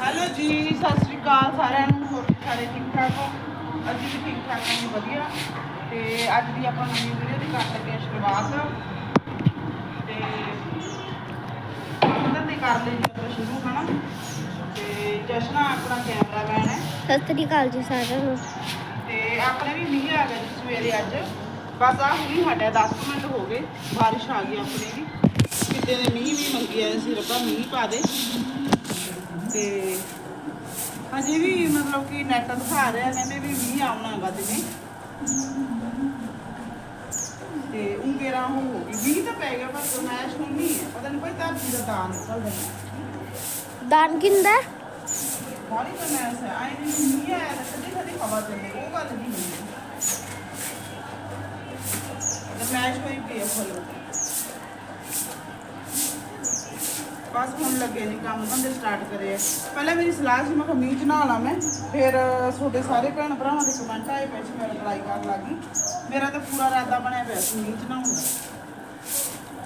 Hello ਜੀ ਸਤਿ ਸ਼੍ਰੀ ਅਕਾਲ ਸਾਰਿਆਂ ਨੂੰ ਹੋਰ ਸਾਰੇ ਠੀਕ ਠਾਕ ਹੋ? ਅਸੀਂ ਵੀ ਠੀਕ ਠਾਕ ਹਾਂ ਵਧੀਆ। ਤੇ ਅੱਜ ਦੀ ਆਪਾਂ ਨਵੀਂ ਵੀਡੀਓ ਦੀ ਕਰ ਲੱਗੇ ਹਾਂ ਸ਼ੁਰੂਆਤ। ਤੇ ਉਹਨਾਂ ਨੇ ਕਰ ਲਈ ਜੀ ਆਪਾਂ ਸ਼ੁਰੂ ਹਨਾ? ਤੇ ਜਸ਼ਨਾ ਆਪਣਾ ਕੈਮਰਾਮੈਨ ਹੈ। ਸਤਿ ਸ੍ਰੀ ਅਕਾਲ ਜੀ ਸਾਰਿਆਂ ਨੂੰ। ਤੇ ਆਪਣੇ ਵੀ ਮੀਂਹ ਆ ਗਿਆ ਜੀ ਸਵੇਰੇ ਅੱਜ। ਬਸ ਆ ਹੁਣੀ ਹਟਿਆ 10 ਕੁ ਮਿੰਟ ਹੋ ਗਏ ਬਾਰਿਸ਼ ਆ ਗਈ ਆਪਣੇ ਵੀ। ਕਿਤੇ ਦੇ ਮੀਂਹ ਵੀ ਮੰਗੀ ਆਏ ਸੀ ਰੱਬਾ ਮੀਂਹ ਪਾ ਦੇ। ਤੇ ਹਜੇ ਵੀ ਮਤਲਬ ਕਿ ਨੈਟ ਦਿਖਾ ਰਿਹਾ ਕਹਿੰਦੇ ਵੀ ਮੀਂਹ ਆਉਣਾ ਹੈਗਾ ਦਿਨੇ ਤੇ ਉਂਗੇਰਾ ਹੋ ਗਈ। ਮੀਂਹ ਤਾਂ ਪੈ ਗਿਆ ਪਰ ਗਰਮੈਸ਼ ਹੁਣ ਨਹੀਂ ਹੈ। ਪਤਾ ਨਹੀਂ ਕੋਈ ਧਰਤੀ ਦਾ ਦਾਨ ਨਿਕਲਦਾ ਦਾਨ ਕਿੰਦਾ ਬਾਰੀ ਗਰਮੈਸ਼ ਹੈ। ਆਈ ਨਹੀਂ ਮੀਂਹ ਆਇਆ ਤਾਂ ਕਦੇ ਕਦੇ ਹਵਾ ਚੱਲੇ ਉਹ ਗੱਲ ਨਹੀਂ ਹੁੰਦੀ ਗਰਮੈਸ਼ ਹੋਈ ਪਈ ਹੈ ਫੁੱਲ। ਬਸ ਹੁਣ ਲੱਗੇ ਨਹੀਂ ਕੰਮ ਧੰਦੇ ਸਟਾਰਟ ਕਰੇ ਆ। ਪਹਿਲਾਂ ਮੇਰੀ ਸਲਾਹ ਸੀ, ਮੈਂ ਕਿਹਾ ਮੀਂਹ ਚ ਨਹਾ ਲਾ ਮੈਂ। ਫਿਰ ਤੁਹਾਡੇ ਸਾਰੇ ਭੈਣ ਭਰਾਵਾਂ ਦੇ ਕਮੈਂਟ ਆਏ ਪਏ ਸੀ, ਮੈਂ ਰਿਪਲਾਈ ਕਰਨ ਲੱਗੀ। ਮੇਰਾ ਤਾਂ ਪੂਰਾ ਇਰਾਦਾ ਬਣਿਆ ਪਿਆ ਸੀ ਮੀਂਹ ਚ ਨਹਾਉਣ ਦਾ।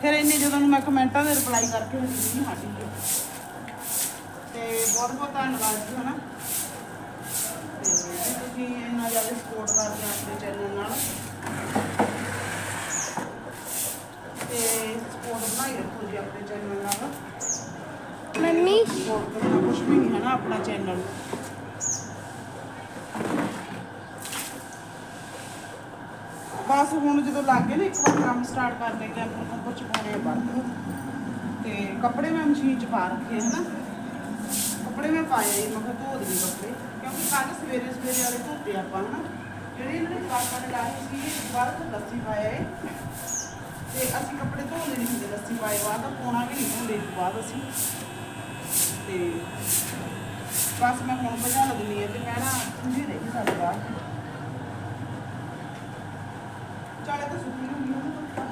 ਫਿਰ ਇੰਨੇ ਜਦੋਂ ਨੂੰ ਮੈਂ ਕਮੈਂਟਾਂ ਦੇ ਰਿਪਲਾਈ ਕਰਕੇ ਹਟੀ ਨਹੀਂ ਹਟੀ। ਗਈ ਤੇ ਬਹੁਤ ਬਹੁਤ ਧੰਨਵਾਦ ਜੀ, ਹਨਾ। ਤੇ ਤੁਸੀਂ ਇੰਨਾ ਜ਼ਿਆਦਾ ਸਪੋਰਟ ਕਰਦੇ ਆਪਣੇ ਚੈਨਲ ਨਾਲ। ਤੇ ਸਪੋਰਟ ਬਣਾਈ ਰੱਖੋ ਜੀ ਆਪਣੇ ਚੈਨਲ ਨਾਲ। ਮੰਮੀ? ਸਪੋਰਟ ਕਰਨਾ ਕੁਝ ਵੀ ਨਹੀਂ ਹੈ ਨਾ ਆਪਣਾ ਚੈਨਲ ਬਸ ਹੁਣ ਜਦੋਂ ਲੱਗ ਗਏ ਨਾ ਇੱਕ ਵਾਰ ਕੰਮ ਸਟਾਰਟ ਕਰ ਲੈ ਕੇ ਆਪਾਂ ਨੂੰ ਕੁਝ ਪਾਉਣੇ ਬੰਦ ਤੇ ਕੱਪੜੇ ਮੈਂ ਮਸ਼ੀਨ 'ਚ ਪਾ ਰੱਖੇ ਹਨਾ। ਕੱਪੜੇ ਮੈਂ ਪਾਏ ਸੀ, ਮੈਂ ਕਿਹਾ ਧੋ ਦੇਣੀ ਕੱਪੜੇ। ਕਿਉਂਕਿ ਕੱਲ ਸਵੇਰੇ ਸਵੇਰੇ ਵਾਲੇ ਧੋਤੇ ਆਪਾਂ ਹਨਾ। ਜਿਹੜੇ ਇਹਨਾਂ ਨੇ ਪਾਪਾ ਨੇ ਲਾਏ ਸੀ ਬਾਹਰ ਤੋਂ ਲੱਸੀ ਪਾਇਆ ਏ ਤੇ ਅਸੀਂ ਕੱਪੜੇ ਧੋਂਦੇ ਨਹੀਂ ਹੁੰਦੇ ਲੱਸੀ ਪਾਏ ਬਾਅਦ ਤਾਂ ਪਾਉਣਾ ਵੀ ਨਹੀਂ ਧੋਂਦੇ ਬਾਅਦ ਅਸੀਂ। ਤੇ ਬਸ ਮੈਂ ਹੁਣ ਭਜਾ ਲੱਗਣੀ ਹੈ ਤੇ ਕਹਿਣਾ ਤੁਸੀਂ ਰਹੀ ਸਾਡੇ ਬਾਹਰ। ਚਾਲੇ ਤਾਂ ਸੁੱਕੀ ਹੁੰਦੀ ਹੈ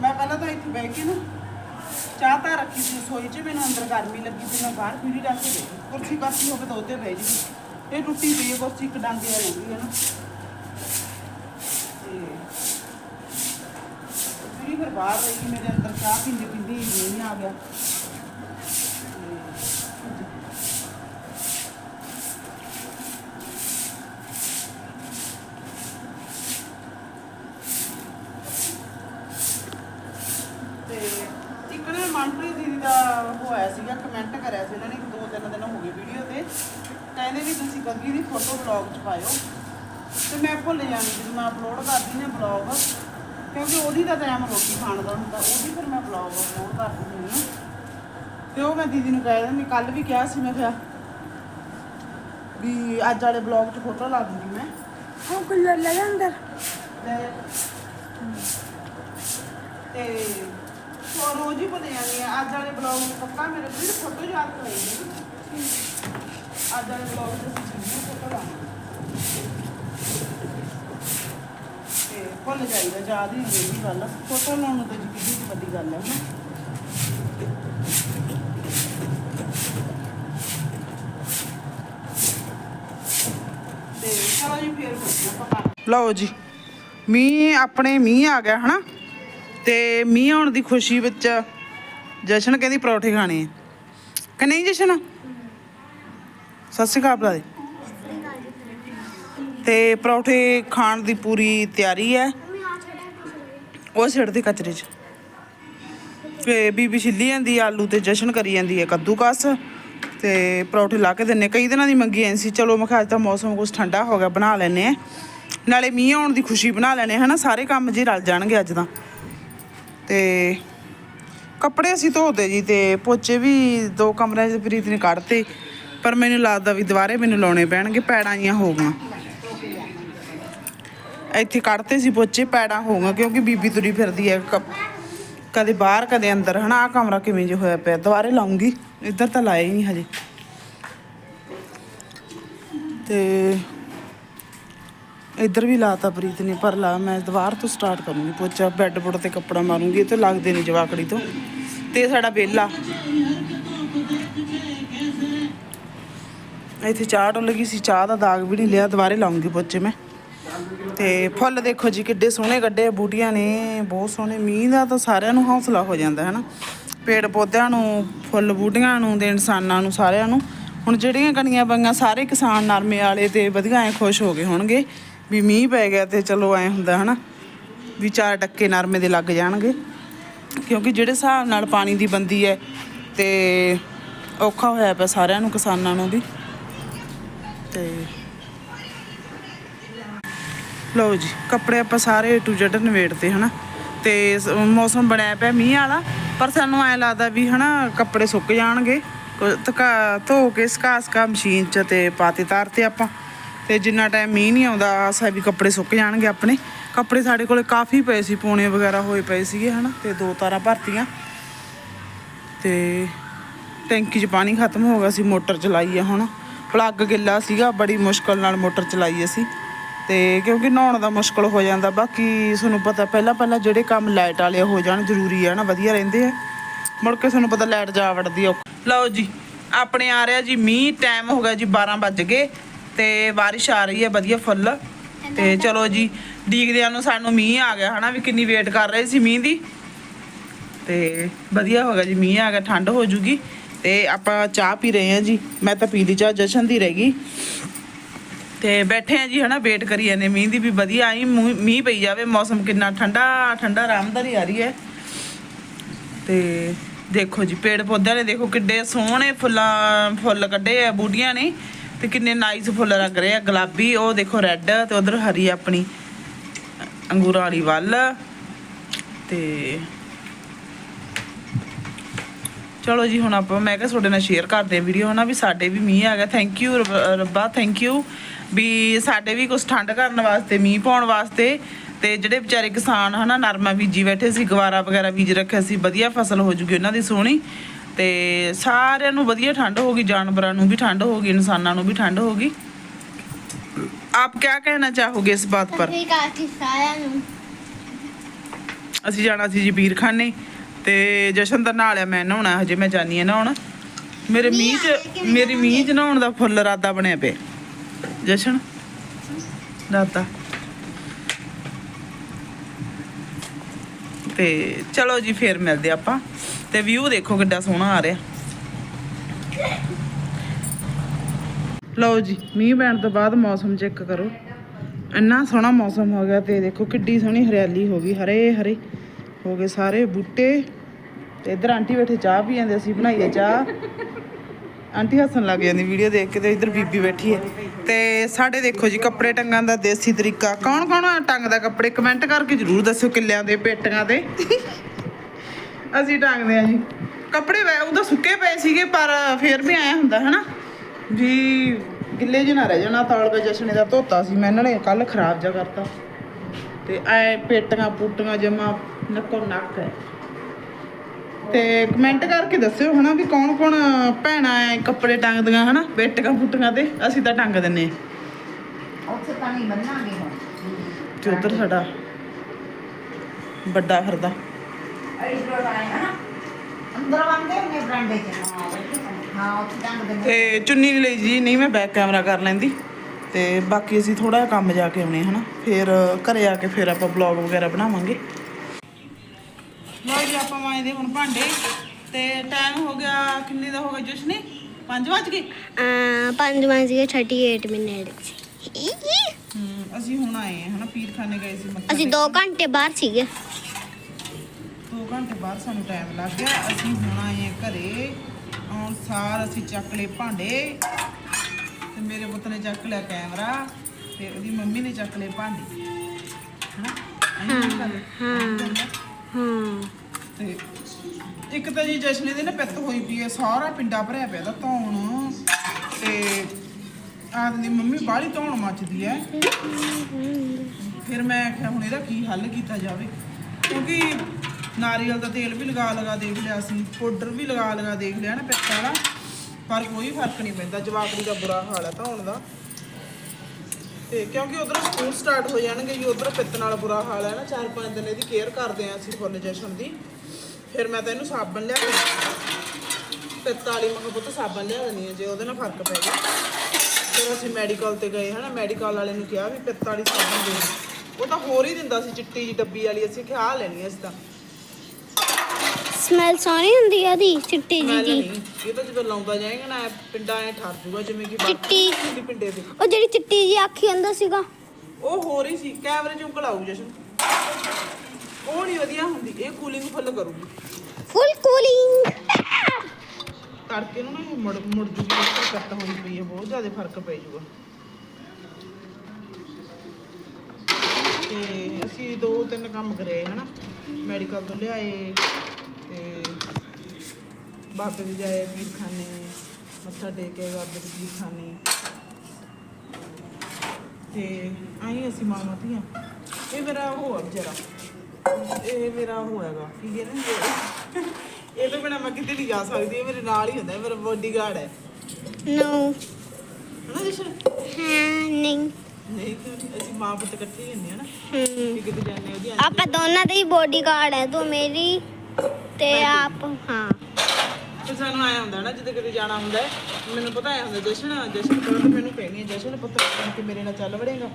ਮੈਂ ਪਹਿਲਾਂ ਤਾਂ ਇੱਥੇ ਬਹਿ ਕੇ ਨਾ ਚਾਹ ਤਾਂ ਰੱਖੀ ਸੀ, ਰਸੋਈ 'ਚ ਮੈਨੂੰ ਅੰਦਰ ਗਰਮੀ ਲੱਗੀ ਤੇ ਮੈਂ ਬਾਹਰ ਪੀੜੀ ਰੱਖ ਕੇ ਬੈਠੀ ਕੁਰਸੀ ਕਾਸੀ ਹੋਵੇ ਤਾਂ ਉੱਤੇ ਬਹਿ ਜੀ ਇਹ ਟੁੱਟੀ ਪਈ ਹੈ ਕੁਰਸੀ ਇੱਕ ਡਾਂਗੇ ਆ ਰਹਿੰਦੀ ਹੈ ਨਾ। ਤੇ ਪੀੜੀ ਫਿਰ ਬਾਹਰ ਰਹੀ, ਮੇਰੇ ਅੰਦਰ ਚਾਹ ਪੀਂਦੀ ਪੀਂਦੀ ਨਹੀਂ ਆ ਗਿਆ ਤੇ ਇੱਕ ਨਾ ਮਨਪ੍ਰੀਤ ਦੀਦੀ ਦਾ ਹੋਇਆ ਸੀਗਾ ਕਮੈਂਟ ਕਰਿਆ ਸੀ ਇਹਨਾਂ ਨੇ ਦੋ ਤਿੰਨ ਦਿਨ ਹੋ ਗਏ ਵੀਡੀਓ ਤੇ ਕਹਿੰਦੇ ਵੀ ਤੁਸੀਂ ਗੱਗੀ ਦੀ ਫੋਟੋ ਬਲੌਗ 'ਚ ਪਾਇਓ। ਤੇ ਮੈਂ ਭੁੱਲ ਜਾਂਦੀ ਜਦੋਂ ਮੈਂ ਅਪਲੋਡ ਕਰਦੀ ਨਾ ਬਲੌਗ ਕਿਉਂਕਿ ਉਹਦੀ ਤਾਂ ਟਾਈਮ ਰੋਟੀ ਖਾਣ ਦਾ ਹੁੰਦਾ ਉਹਦੀ ਫਿਰ ਮੈਂ ਬਲੌਗ ਅਪਲੋਡ ਕਰ ਦਿੰਦੀ ਹਾਂ। ਤੇ ਉਹ ਮੈਂ ਦੀਦੀ ਨੂੰ ਕਹਿ ਦਿੰਦੀ ਕੱਲ ਵੀ ਕਿਹਾ ਸੀ ਮੈਂ ਕਿਹਾ ਵੀ ਅੱਜ ਵਾਲੇ ਬਲੌਗ 'ਚ ਫੋਟੋ ਲਾ ਦੂੰਗੀ ਮੈਂ। ਉਹ ਕੁੱਲਰ ਲੈ ਜਾ ਅੰਦਰ। ਤੇ ਹੋਰ ਰੋਜ਼ ਹੀ ਬਣੇ ਜਾਂਦੀ ਆ ਅੱਜ ਵਾਲੇ ਬਲੌਗ ਨੂੰ ਪੱਕਾ ਮੇਰੇ ਵੀਰ ਫੋਟੋ ਯਾਦ ਕਰਾਈ ਅੱਜ ਵਾਲੇ ਫੋਟੋ ਲਾਵਾਂਗੇ ਤੇ ਭੁੱਲ ਜਾਈਦਾ, ਯਾਦ ਹੀ ਨਹੀਂ ਇਹ ਗੱਲ। ਫੋਟੋ ਲਾਉਣ ਨੂੰ ਤਾਂ ਜੀ ਕਿੰਨੀ ਵੱਡੀ ਗੱਲ ਹੈ ਨਾ। ਤੇ ਚਲੋ ਜੀ, ਫੇਰ ਪਕਾ ਲਓ ਜੀ, ਮੀਂਹ ਆਪਣੇ ਮੀਂਹ ਆ ਗਿਆ, ਹਨਾ? ਤੇ ਮੀਂਹ ਆਉਣ ਦੀ ਖੁਸ਼ੀ ਵਿੱਚ ਜਸ਼ਨ ਕਹਿੰਦੀ ਪਰੌਠੇ ਖਾਣੇ ਆ। ਕਿ ਨਹੀਂ ਜਸ਼ਨ? ਸਤਿ ਸ਼੍ਰੀ ਅਕਾਲ ਭਰਾ ਜੀ। ਤੇ ਪਰੌਠੇ ਖਾਣ ਦੀ ਪੂਰੀ ਤਿਆਰੀ ਹੈ। ਉਹ ਸਿੱਟਦੀ ਕਚਰੇ 'ਚ। ਤੇ ਬੀਬੀ ਛਿੱਲੀ ਜਾਂਦੀ ਆ, ਆਲੂ ਤੇ ਜਸ਼ਨ ਕਰੀ ਜਾਂਦੀ ਹੈ ਕੱਦੂਕਸ। ਤੇ ਪਰੌਠੇ ਲਾ ਕੇ ਦਿੰਨੇ ਕਈ ਦਿਨਾਂ ਦੀ ਮੰਗੀ ਐ ਸੀ। ਚਲੋ ਮੈਂ ਕਿਹਾ ਅੱਜ ਤਾਂ ਮੌਸਮ ਕੁਝ ਠੰਡਾ ਹੋ ਗਿਆ, ਬਣਾ ਲੈਨੇ ਆ ਨਾਲੇ ਮੀਂਹ ਆਉਣ ਦੀ ਖੁਸ਼ੀ ਬਣਾ ਲੈਨੇ ਹਨਾ? ਸਾਰੇ ਕੰਮ ਜੀ ਰਲ ਜਾਣਗੇ ਅੱਜ ਤਾਂ। ਤੇ ਕੱਪੜੇ ਅਸੀਂ ਧੋਤੇ ਜੀ ਤੇ ਪੋਚੇ ਵੀ ਦੋ ਕਮਰਿਆਂ 'ਚ ਪ੍ਰੀਤ ਨੇ ਕੱਢਤੇ। ਪਰ ਮੈਨੂੰ ਲੱਗਦਾ ਵੀ ਦੁਬਾਰੇ ਮੈਨੂੰ ਲਾਉਣੇ ਪੈਣਗੇ, ਪੈੜਾਂ ਜੀਆਂ ਹੋ ਗਈਆਂ। ਇੱਥੇ ਕੱਢਤੇ ਸੀ ਪੋਚੇ ਪੈੜਾਂ ਹੋ ਗਈਆਂ, ਕਿਉਂਕਿ ਬੀਬੀ ਤੁਰੀ ਫਿਰਦੀ ਹੈ ਕਦੇ ਬਾਹਰ, ਕਦੇ ਅੰਦਰ, ਹਨਾ ਆ ਕਮਰਾ ਕਿਵੇਂ ਜਿਹਾ ਹੋਇਆ ਪਿਆ, ਦੁਬਾਰੇ ਲਾਉਂਗੀ, ਇੱਧਰ ਤਾਂ ਲਾਇਆ ਹੀ ਨਹੀਂ ਹਜੇ। ਤੇ ਇੱਧਰ ਵੀ ਲਾਤਾ ਪ੍ਰੀਤ ਨੇ, ਪਰ ਲਾ, ਮੈਂ ਦੁਬਾਰ ਤੋਂ ਸਟਾਰਟ ਕਰੂੰਗੀ ਪੋਚਾ ਬੈੱਡ ਬੁੱਡ ਤੇ ਕੱਪੜਾ ਮਾਰੂੰਗੀ, ਇਹ ਤੋਂ ਲੱਗਦੇ ਨੇ ਜਵਾਕੜੀ ਤੋਂ। ਤੇ ਸਾਡਾ ਵਿਹਲਾ। ਇੱਥੇ ਚਾਹ ਡੁੱਲ ਗਈ ਸੀ, ਚਾਹ ਦਾ ਦਾਗ ਵੀ ਨਹੀਂ ਲਿਆ, ਦੁਬਾਰੇ ਲਾਉਂਗੀ ਪੋਚੇ ਮੈਂ। ਤੇ ਫੁੱਲ ਦੇਖੋ ਜੀ, ਕਿੱਡੇ ਸੋਹਣੇ ਕੱਢੇ ਬੂਟੀਆਂ ਨੇ, ਬਹੁਤ ਸੋਹਣੇ। ਮੀਂਹ ਦਾ ਤਾਂ ਸਾਰਿਆਂ ਨੂੰ ਹੌਸਲਾ ਹੋ ਜਾਂਦਾ ਹੈ ਨਾ ਪੇੜ ਪੌਦਿਆਂ ਨੂੰ, ਫੁੱਲ ਬੂਟੀਆਂ ਨੂੰ, ਤੇ ਇਨਸਾਨਾਂ ਨੂੰ, ਸਾਰਿਆਂ ਨੂੰ। ਹੁਣ ਜਿਹੜੀਆਂ ਕਣੀਆਂ ਪਈਆਂ, ਸਾਰੇ ਕਿਸਾਨ ਨਰਮੇ ਵਾਲੇ ਤੇ ਵਧੀਆ ਐ ਖੁਸ਼ ਹੋ ਗਏ ਹੋਣਗੇ ਵੀ ਮੀਂਹ ਪੈ ਗਿਆ ਤੇ ਚਲੋ ਐ ਹੁੰਦਾ, ਹਨਾ। ਵੀ ਚਾਰ ਟੱਕੇ ਨਰਮੇ ਦੇ ਲੱਗ ਜਾਣਗੇ। ਕਿਉਂਕਿ ਜਿਹੜੇ ਹਿਸਾਬ ਨਾਲ ਪਾਣੀ ਦੀ ਬੰਦੀ ਹੈ ਤੇ ਔਖਾ ਹੋਇਆ ਪਿਆ ਸਾਰਿਆਂ ਨੂੰ, ਕਿਸਾਨਾਂ ਨੂੰ ਵੀ। ਤੇ ਲਓ ਜੀ, ਕੱਪੜੇ ਆਪਾਂ ਸਾਰੇ ਟੂ ਜੈਡ ਨਵੇੜਤੇ ਹਨਾ? ਤੇ ਸ- ਮੌਸਮ ਬਣਿਆ ਪਿਆ ਮੀਂਹ ਵਾਲਾ, ਪਰ ਸਾਨੂੰ ਐ ਲੱਗਦਾ ਵੀ, ਹਨਾ, ਕੱਪੜੇ ਸੁੱਕ ਜਾਣਗੇ। ਧਕਾ, ਧੋ ਕੇ ਸਕਾ ਸਕਾ ਮਸ਼ੀਨ 'ਚ ਤੇ ਪਾਤੇ ਤਾਰਤੇ ਆਪਾਂ। ਤੇ ਜਿੰਨਾ ਟਾਈਮ ਮੀਂਹ ਨਹੀਂ ਆਉਂਦਾ ਆਸਾ ਵੀ ਕੱਪੜੇ ਸੁੱਕ ਜਾਣਗੇ ਆਪਣੇ। ਕੱਪੜੇ ਸਾਡੇ ਕੋਲੇ ਕਾਫੀ ਪਏ ਸੀ, ਪੂਣੇ ਵਗੈਰਾ ਹੋਏ ਪਏ ਸੀਗੇ, ਹਨਾ? ਤੇ ਦੋ ਤਾਰਾਂ ਭਰਤੀਆਂ। ਤੇ ਟੈਂਕੀ 'ਚ ਪਾਣੀ ਖਤਮ ਹੋ ਗਿਆ ਸੀ, ਮੋਟਰ ਚਲਾਈ ਆ ਹੁਣ। ਪਲੱਗ ਗਿੱਲਾ ਸੀਗਾ, ਬੜੀ ਮੁਸ਼ਕਲ ਨਾਲ ਮੋਟਰ ਚਲਾਈ ਅਸੀਂ। ਤੇ ਕਿਉਂਕਿ ਨਹਾਉਣ ਦਾ ਮੁਸ਼ਕਲ ਹੋ ਜਾਂਦਾ। ਬਾਕੀ ਤੁਹਾਨੂੰ ਪਤਾ ਪਹਿਲਾਂ ਪਹਿਲਾਂ ਜਿਹੜੇ ਕੰਮ ਲਾਈਟ ਵਾਲੇ ਹੋ ਜਾਣ, ਜ਼ਰੂਰੀ ਆ ਨਾ, ਵਧੀਆ ਰਹਿੰਦੇ ਆ। ਮੁੜ ਕੇ ਤੁਹਾਨੂੰ ਪਤਾ ਲਾਈਟ ਜਾ ਵੜਦੀ ਆ ਲਓ ਜੀ, ਆਪਣੇ ਆ ਰਿਹਾ ਜੀ ਮੀਂਹ ਟਾਈਮ ਹੋ ਗਿਆ ਜੀ 12 ਵੱਜ ਗਏ ਤੇ ਬਾਰਿਸ਼ ਆ ਰਹੀ ਹੈ ਵਧੀਆ ਫੁੱਲ। ਤੇ ਚਲੋ ਜੀ, ਡੀਕਦਿਆਂ ਨੂੰ ਸਾਨੂੰ ਮੀਂਹ ਆ ਗਿਆ ਹਨਾ, ਵੀ ਕਿੰਨੀ ਵੇਟ ਕਰ ਰਹੇ ਸੀ ਮੀਂਹ ਦੀ। ਤੇ ਵਧੀਆ ਹੋ ਗਿਆ ਜੀ, ਮੀਂਹ ਆ ਗਿਆ, ਠੰਡ ਹੋ ਜੂਗੀ। ਤੇ ਆਪਾਂ ਚਾਹ ਪੀ ਰਹੇ ਹਾਂ ਜੀ, ਮੈਂ ਤਾਂ ਪੀ ਲਈ ਚਾਹ, ਜਸ਼ਨ ਦੀ ਰਹਿ ਗਈ। ਤੇ ਬੈਠੇ ਆ ਜੀ, ਹਨਾ, ਵੇਟ ਕਰੀ ਜਾਂਦੇ ਮੀਂਹ ਦੀ ਵੀ ਵਧੀਆ, ਆਈ ਮੂੰਹ- ਮੀਂਹ ਪਈ ਜਾਵੇ, ਮੌਸਮ ਕਿੰਨਾ ਠੰਡਾ ਠੰਡਾ ਆਰਾਮਦਾਰੀ ਆ ਰਹੀ ਹੈ। ਤੇ ਦੇਖੋ ਜੀ, ਪੇੜ ਪੌਦਿਆਂ ਨੇ ਦੇਖੋ ਕਿੱਡੇ ਸੋਹਣੇ ਫੁੱਲਾਂ, ਫੁੱਲ ਕੱਢੇ ਆ ਬੂਟੀਆਂ ਨੇ, ਤੇ ਕਿੰਨੇ ਨਾਈਸ ਫੁੱਲ ਲੱਗ ਰਹੇ ਆ। ਗੁਲਾਬੀ, ਉਹ ਦੇਖੋ ਰੈੱਡ ਤੇ ਉਧਰ ਹਰੀ ਆਪਣੀ, ਅੰਗੂਰਾਂ ਵਾਲੀ ਵੱਲ। ਤੇ ਚਲੋ ਜੀ, ਹੁਣ ਆਪਾਂ, ਮੈਂ ਕਿਹਾ ਤੁਹਾਡੇ ਨਾਲ ਸ਼ੇਅਰ ਕਰਦੇ ਆ ਵੀਡੀਓ ਹਨਾ, ਵੀ ਸਾਡੇ ਵੀ ਮੀਂਹ ਆ ਗਿਆ। ਥੈਂਕ ਯੂ ਰੱਬਾ ਥੈਂਕ ਯੂ ਵੀ ਸਾਡੇ ਵੀ ਕੁਝ ਠੰਡ ਕਰਨ ਵਾਸਤੇ ਮੀਂਹ ਪਾਉਣ ਵਾਸਤੇ ਤੇ ਜਿਹੜੇ ਵਿਚਾਰੇ ਕਿਸਾਨ ਹਨਾ ਨਰਮਾ ਬੀਜੀ ਬੈਠੇ ਸੀ ਗਵਾਰਾ ਵਗੈਰਾ ਬੀਜ ਰੱਖਿਆ ਸੀ ਵਧੀਆ ਫਸਲ ਹੋ ਜੂਗੀ ਉਹਨਾਂ ਦੀ ਸੋਹਣੀ ਤੇ ਸਾਰਿਆਂ ਨੂੰ ਵਧੀਆ ਠੰਡ ਹੋ ਗਈ ਜਾਨਵਰਾਂ ਨੂੰ ਵੀ ਠੰਡ ਹੋ ਗਈ ਇਨਸਾਨਾਂ ਨੂੰ ਵੀ ਠੰਡ ਹੋ ਗਈ। ਆਪ ਕੀ ਕਹਿਣਾ ਚਾਹੋਗੇ ਇਸ ਬਾਤ ਪਰ? ਸਾਰਿਆਂ ਨੂੰ। ਅਸੀਂ ਜਾਣਾ ਸੀ ਜੀ ਪੀਰਖਾਨੇ ਤੇ ਜਸ਼ਨ ਦਾ ਨਾਲਿਆ ਮੈਂ ਨਹਾਉਣਾ ਹਜੇ ਮੈਂ ਜਾਨੀ ਆ ਨਹਾਉਣ। ਮੇਰੇ ਮੀਂਹ ਚ ਮੇਰੀ ਮੀਂਹ ਚ ਨਹਾਉਣ ਦਾ ਫੁੱਲ ਰਾਦਾ ਬਣਿਆ ਪਿਆ। ਜਸ਼ਨ? ਰਾਦਾ ਤੇ ਚਲੋ ਜੀ, ਫੇਰ ਮਿਲਦੇ ਆਪਾਂ। ਤੇ ਵਿਊ ਦੇਖੋ ਕਿੱਡਾ ਸੋਹਣਾ ਆ ਰਿਹਾ। ਲਓ ਜੀ, ਮੀਂਹ ਪੈਣ ਤੋਂ ਬਾਅਦ ਮੌਸਮ ਚੈੱਕ ਕਰੋ। ਇੰਨਾ ਸੋਹਣਾ ਮੌਸਮ ਹੋ ਗਿਆ ਤੇ ਦੇਖੋ ਕਿੱਡੀ ਸੋਹਣੀ ਹਰਿਆਲੀ ਹੋ ਗਈ। ਹਰੇ ਹਰੇ ਹੋ ਗਏ ਸਾਰੇ ਬੂਟੇ। ਤੇ ਇਧਰ ਆਂਟੀ ਬੈਠੇ, ਚਾਹ ਪੀ ਜਾਂਦੇ, ਅਸੀਂ ਬਣਾਈਏ ਚਾਹ। ਆਂਟੀ ਹੱਸਣ ਲੱਗ ਜਾਂਦੀ, ਵੀਡੀਓ ਦੇਖ ਕੇ ਤੇ ਇਧਰ ਬੀਬੀ ਬੈਠੀ ਹੈ। ਤੇ ਸਾਡੇ ਦੇਖੋ ਜੀ ਕੱਪੜੇ ਟੰਗਣ ਦਾ ਦੇਸੀ ਤਰੀਕਾ। ਕੌਣ ਕੌਣ ਟੰਗਦਾ ਕੱਪੜੇ? ਕਮੈਂਟ ਕਰਕੇ ਜਰੂਰ ਦੱਸਿਓ ਕਿੱਲਿਆਂ ਦੇ, ਪੇਟੀਆਂ ਤੇ ਅਸੀਂ ਟੰਗਦੇ ਆ ਜੀ। ਕੱਪੜੇ ਵੈ ਉਹਦਾ ਸੁੱਕੇ ਪਏ ਸੀਗੇ, ਪਰ ਫੇਰ ਵੀ ਆਇਆ ਹੁੰਦਾ, ਹਨਾ? ਵੀ ਗਿੱਲੇ ਜਿਹੇ ਨਾ ਰਹਿ ਜਾਣਾ ਤਾਲ ਕੇ ਜਸ਼ਨੇ ਦਾ ਧੋਤਾ ਸੀ, ਮੈਂ ਇਹਨਾਂ ਨੇ ਕੱਲ ਖਰਾਬ ਜਾ ਕਰਤਾ। ਤੇ ਐ ਪੇਟੀਆਂ, ਪੂਟੀਆਂ ਜਮਾ ਨੱਕੋ ਨੱਕ ਹੈ ਤੇ ਕਮੈਂਟ ਕਰਕੇ ਦੱਸਿਓ ਹਨਾ ਵੀ ਕੌਣ ਕੌਣ ਭੈਣਾਂ ਐ ਕੱਪੜੇ ਟੰਗਦੀਆਂ ਹਨਾ ਪੇਟੀਆਂ ਪੂਟੀਆਂ ਤੇ ਅਸੀਂ ਤਾਂ ਟੰਗ ਦਿੰਨੇ ਉੱਥੇ ਤਾਂ ਨਹੀਂ ਬੰਨਾਂਗੇ ਹੁਣ। ਤੇ ਉਧਰ ਸਾਡਾ ਵੱਡਾ ਫਿਰਦਾ। ਤੇ ਚੁੰਨੀ ਲਈ ਜੀ ਨਹੀਂ ਮੈਂ ਬੈਕ ਕੈਮਰਾ ਕਰ ਲੈਂਦੀ। ਤੇ ਬਾਕੀ ਅਸੀਂ ਥੋੜਾ ਜਿਹਾ ਕੰਮ ਜਾ ਕੇ ਆਉਣੇ ਹਨਾ। ਫਿਰ ਘਰੇ ਆ ਕੇ ਫਿਰ ਆਪਾਂ ਵਲੌਗ ਵਗੈਰਾ ਬਣਾਵਾਂਗੇ। ਲਓ ਜੀ ਆਪਾਂ ਮਾਂਜਦੇ ਹੁਣ ਭਾਂਡੇ। ਤੇ ਟਾਈਮ ਹੋ ਗਿਆ ਕਿੰਨੇ ਦਾ ਹੋ ਗਿਆ ਜਸ਼ਨੀ? 5 ਵਜ ਗਏ? ਪੰਜ ਵਜ ਕੇ 38 ਮਿੰਟ ਹਮ, ਅਸੀਂ ਹੁਣ ਆਏ ਹਾਂ ਹਨਾ ਪੀਰਖਾਨੇ ਗਏ ਸੀ ਮੱਥਾ ਅਸੀਂ 2 ਘੰਟੇ ਬਾਹਰ ਸੀਗੇ। ਦੋ ਘੰਟੇ ਬਾਅਦ ਸਾਨੂੰ ਟਾਈਮ ਲੱਗ ਗਿਆ ਅਸੀਂ ਹੁਣ ਆਏ ਹਾਂ ਘਰੇ। ਆਉਣ ਸਾਰ ਅਸੀਂ ਚੱਕ ਲਏ ਭਾਂਡੇ ਤੇ ਮੇਰੇ ਪੁੱਤ ਨੇ ਚੱਕ ਲਿਆ ਕੈਮਰਾ ਤੇ ਉਹਦੀ ਮੰਮੀ ਨੇ ਚੱਕ ਲਏ ਭਾਂਡੇ। ਹਨਾ? ਹਾਂ ਹਾਂ ਹਾਂ। ਤੇ ਇੱਕ ਤਾਂ ਜੀ ਜਸ਼ਨੇ ਦੇ ਨਾ ਪਿੱਤ ਹੋਈ ਪਈ ਹੈ ਸਾਰਾ ਪਿੰਡਾ ਭਰਿਆ ਪਿਆ ਦਾ ਧੌਣ। ਤੇ ਆਦਮੀ ਮੰਮੀ ਬਾਹਲੀ ਧੌਣ ਮੱਚਦੀ ਹੈ ਫਿਰ ਮੈਂ ਆਖਿਆ, ਹੁਣ ਇਹਦਾ ਕੀ ਹੱਲ ਕੀਤਾ ਜਾਵੇ? ਕਿਉਂਕਿ ਨਾਰੀਅਲ ਦਾ ਤੇਲ ਵੀ ਲਗਾ ਲਗਾ ਦੇਖ ਲਿਆ ਸੀ, ਪਾਊਡਰ ਵੀ ਲਗਾ ਲਗਾ ਦੇਖ ਲਿਆ ਨਾ ਪਿੱਤ ਵਾਲਾ। ਪਰ ਕੋਈ ਫ਼ਰਕ ਨਹੀਂ ਪੈਂਦਾ, ਜਵਾਕੜੀ ਦਾ ਬੁਰਾ ਹਾਲ ਹੈ ਧੌਣ ਦਾ। ਤੇ ਕਿਉਂਕਿ ਉਧਰ ਸਕੂਲ ਸਟਾਰਟ ਹੋ ਜਾਣਗੇ ਜੀ, ਉਧਰ ਪਿੱਤ ਨਾਲ ਬੁਰਾ ਹਾਲ ਹੈ ਨਾ, ਚਾਰ ਪੰਜ ਦਿਨ ਇਹਦੀ ਕੇਅਰ ਕਰਦੇ ਆ ਅਸੀਂ ਫੁੱਲ ਜਸ਼ਨ ਦੀ। ਫਿਰ ਮੈਂ ਤਾਂ ਇਹਨੂੰ ਸਾਬਣ ਲਿਆ ਕੇ ਪਿੱਤ ਵਾਲੀ ਮੈਂ ਪੁੱਤ ਸਾਬਣ ਲਿਆ ਦੇਣੀ ਹੈ, ਜੇ ਉਹਦੇ ਨਾਲ ਫ਼ਰਕ ਪੈ ਗਿਆ। ਫਿਰ ਅਸੀਂ ਮੈਡੀਕਲ ਤੇ ਗਏ, ਹਨਾ ਮੈਡੀਕਲ ਵਾਲੇ ਨੂੰ ਕਿਹਾ ਵੀ ਪਿੱਤ ਵਾਲੀ ਸਾਬਣ ਦੇ ਉਹ ਤਾਂ ਹੋਰ ਹੀ ਦਿੰਦਾ ਸੀ, ਚਿੱਟੀ ਜੀ ਡੱਬੀ ਵਾਲੀ, ਅਸੀਂ ਕਿਹਾ ਲੈਣੀ ਹੈ ਅਸੀਂ ਤਾਂ ਸਮੈਲ ਸੋਹਣੀ ਹੁੰਦੀ ਆ ਉਹਦੀ ਚਿੱਟੀ ਜੀ। ਦੀ ਇਹ ਤਾਂ ਜਦੋਂ ਲਾਉਂਦਾ ਜਾਏਗਾ ਨਾ ਪਿੰਡਾਂ ਐ ਠਰ ਜੂਗਾ ਜਿਵੇਂ ਕਿ ਚਿੱਟੀ। ਹੁੰਦੀ ਪਿੰਡੇ ਦੇ ਉਹ ਜਿਹੜੀ ਚਿੱਟੀ ਜੀ ਆਖੀ ਅੰਦਰ ਸੀਗਾ। ਉਹ ਹੋ ਰਹੀ ਸੀ ਕੈਮਰੇ 'ਚ ਉਂਗਲ ਆਊ ਜਸ਼ਨ। ਉਹ ਨਹੀਂ ਵਧੀਆ ਹੁੰਦੀ ਇਹ ਕੂਲਿੰਗ ਫੁੱਲ ਕਰੂਗੀ। ਫੁੱਲ ਕੂਲਿੰਗ ਤੜਕੇ ਨੂੰ ਨਾ ਇਹ ਮੁੜ ਮੁੜ ਜੂਗੀ ਉੱਪਰ ਕੱਟ ਹੋਈ ਪਈ ਹੈ ਬਹੁਤ ਜ਼ਿਆਦਾ ਫ਼ਰਕ ਪੈ ਜੂਗਾ। ਤੇ ਅਸੀਂ ਦੋ ਤਿੰਨ ਕੰਮ ਕਰੇ ਹਨਾ। ਮੈਡੀਕਲ ਤੋਂ ਲਿਆਏ ਤੇ ਬਾਬੇ ਦੇ ਜਾਏ ਪੀਰ ਖਾਨੇ ਮੱਥਾ ਟੇਕੇ ਬਾਬੇ ਦੇ ਪੀਰ ਖਾਨੇ ਤੇ ਆਈ ਅਸੀਂ ਮਾਮਾ ਧੀਆਂ। ਇਹ ਮੇਰਾ ਉਹ ਆ ਵਿਚਾਰਾ। ਇਹ ਮੇਰਾ ਉਹ ਹੈਗਾ। ਕੀ ਕਹਿੰਦੇ ਨੇ? ਇਹ ਤੋਂ ਬਿਨਾ ਮੈਂ ਕਿਤੇ ਨਹੀਂ ਜਾ ਸਕਦੀ ਇਹ ਮੇਰੇ ਨਾਲ ਹੀ ਹੁੰਦਾ ਮੇਰਾ ਬੋਡੀਗਾਰਡ ਹੈ। ਨੋ ਹਨਾ ਜਸ਼ਨ? ਹਾਂ ਨਹੀਂ। ਨਹੀਂ ਅਸੀਂ ਮਾਂ ਪੁੱਤ ਇਕੱਠੇ ਹੀ ਹੁੰਦੇ ਆ ਨਾ। ਕਿ ਕਿਤੇ ਜਾਂਦੇ ਉਹਦੀ ਆਪਾਂ ਦੋਨਾਂ ਦੇ ਹੀ ਬੋਡੀਗਾਰਡ ਹੈ ਤੂੰ ਮੇਰੀ। ਤੇ ਆਪ ਹਾਂ। ਤੇ ਸਾਨੂੰ ਆਇਆ ਹੁੰਦਾ ਨਾ ਜਦੋਂ ਕਿਤੇ ਜਾਣਾ ਹੁੰਦਾ ਹੈ, ਮੈਨੂੰ ਪਤਾ ਆਇਆ ਹੁੰਦਾ ਜਸ਼ਨ ਜਸ਼ਨ ਕੋਲ ਮੈਨੂੰ ਕਹਿੰਦੀ ਹੈ ਜਸ਼ਨ ਪੁੱਤ ਬਣ ਕੇ ਮੇਰੇ ਨਾਲ ਚੱਲ ਵੜੇਗਾ।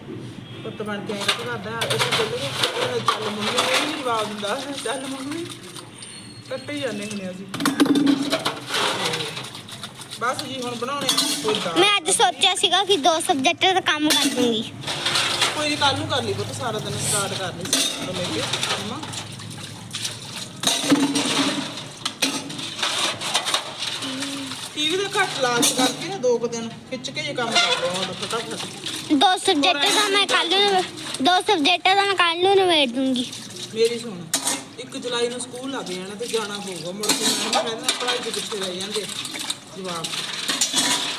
ਪੁੱਤ ਬਣ ਕੇ ਆਏਗਾ ਤਾਂ ਕਰਦਾ ਅਸੀਂ ਚੱਲੂਗੇ ਚੱਲ ਮੰਮੀ ਇਹ ਨਹੀਂ ਜਵਾਬ ਦਿੰਦਾ ਚੱਲ ਮੰਮੀ। ਹੀ ਜਾਂਦੇ ਹੁੰਦੇ ਅਸੀਂ। ਤੇ ਬਸ ਜੀ ਹੁਣ ਬਣਾਉਣੇ ਆ ਕੋਈ ਦਾਲ। ਮੈਂ ਅੱਜ ਸੋਚਿਆ ਸੀਗਾ ਕਿ ਦੋ ਸਬਜੈਕਟ ਦਾ ਕੰਮ ਕਰ ਦੂੰਗੀ ਕੋਈ ਨਹੀਂ ਕੱਲ ਨੂੰ ਕਰ ਲਈ ਪੁੱਤ ਸਾਰਾ ਦਿਨ ਸਟਾਰਟ ਕਰ ਲਈ ਤੋਂ ਲੈ ਕੇ ਮੰਮਾ ਟੀਵੀ ਦਾ ਘੱਟ ਲਾਲਚ ਕਰਕੇ ਨਾ ਦੋ ਕੁ ਦਿਨ ਖਿੱਚ ਕੇ ਜੇ ਕੰਮ ਕਰ ਲਿਆ ਹੁਣ ਫਟਾਫਟ ਦੋ ਸਬਜੈਕਟ ਦਾ ਮੈਂ ਕੱਲ ਨੂੰ ਦੋ ਸਬਜੈਕਟ ਦਾ ਮੈਂ ਕੱਲ ਨੂੰ ਨਿਬੇੜ ਦੂੰਗੀ। ਮੇਰੀ ਸੁਣ 1 ਜੁਲਾਈ ਨੂੰ ਸਕੂਲ ਲੱਗ ਜਾਣਾ ਤੇ ਜਾਣਾ ਪਊਗਾ ਮੁੜ ਕੇ ਮੈਂ ਕਹਿੰਦਾ ਪੜ੍ਹਾਈ ਦੇ ਪਿੱਛੇ ਰਹਿ ਜਾਂਦੇ ਜਵਾਬ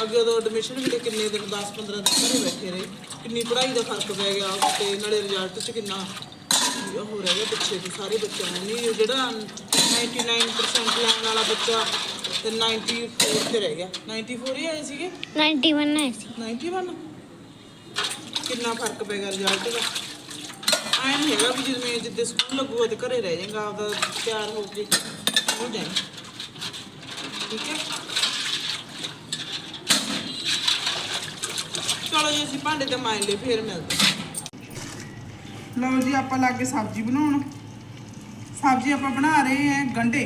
ਅੱਗੇ ਉਦੋਂ ਐਡਮਿਸ਼ਨ ਵੀ ਤੇ ਕਿੰਨੇ ਦਿਨ 10 15 ਦਿਨ ਘਰੇ ਬੈਠੇ ਰਹੇ ਕਿੰਨੀ ਪੜ੍ਹਾਈ ਦਾ ਫ਼ਰਕ ਪੈ ਗਿਆ ਤੇ ਨਾਲੇ ਰਿਜ਼ਲਟ 'ਚ ਕਿੰਨਾ ਹੋ ਰਹਿ ਗਿਆ ਪਿੱਛੇ ਤੇ ਸਾਰੇ ਬੱਚਿਆਂ ਨੂੰ ਨਹੀਂ ਜਿਹੜਾ 99% ਲੈਣ ਵਾਲਾ ਬੱਚਾ ਤੇ 94 ਤੇ ਰਹਿ ਗਿਆ। 94 ਹੀ ਆਏ ਸੀਗੇ? 91 ਹੈ ਸੀ। 91 ਕਿੰਨਾ ਫ਼ਰਕ ਪੈ ਗਿਆ ਰਿਜ਼ਲਟ ਦਾ? ਆਇਆ ਨਹੀਂ ਹੈਗਾ ਵੀ ਜਿਵੇਂ ਜਿੱਦੇ ਸਕੂਲ ਲੱਗੂਗਾ ਤੇ ਘਰੇ ਰਹਿ ਜਾਏਗਾ ਆਪਦਾ ਤਿਆਰ ਹੋ ਕੇ ਹੋ ਜਾਏ ਠੀਕ ਹੈ? ਚਲੋ ਜੀ ਅਸੀਂ ਭਾਂਡੇ ਤੇ ਫੇਰ ਮਿਲਦੇ। ਲਓ ਜੀ ਆਪਾਂ ਲੱਗੇ ਸਬਜ਼ੀ ਬਣਾਉਣ। ਸਬਜ਼ੀ ਆਪਾਂ ਬਣਾ ਰਹੇ ਹਾਂ ਗੰਡੇ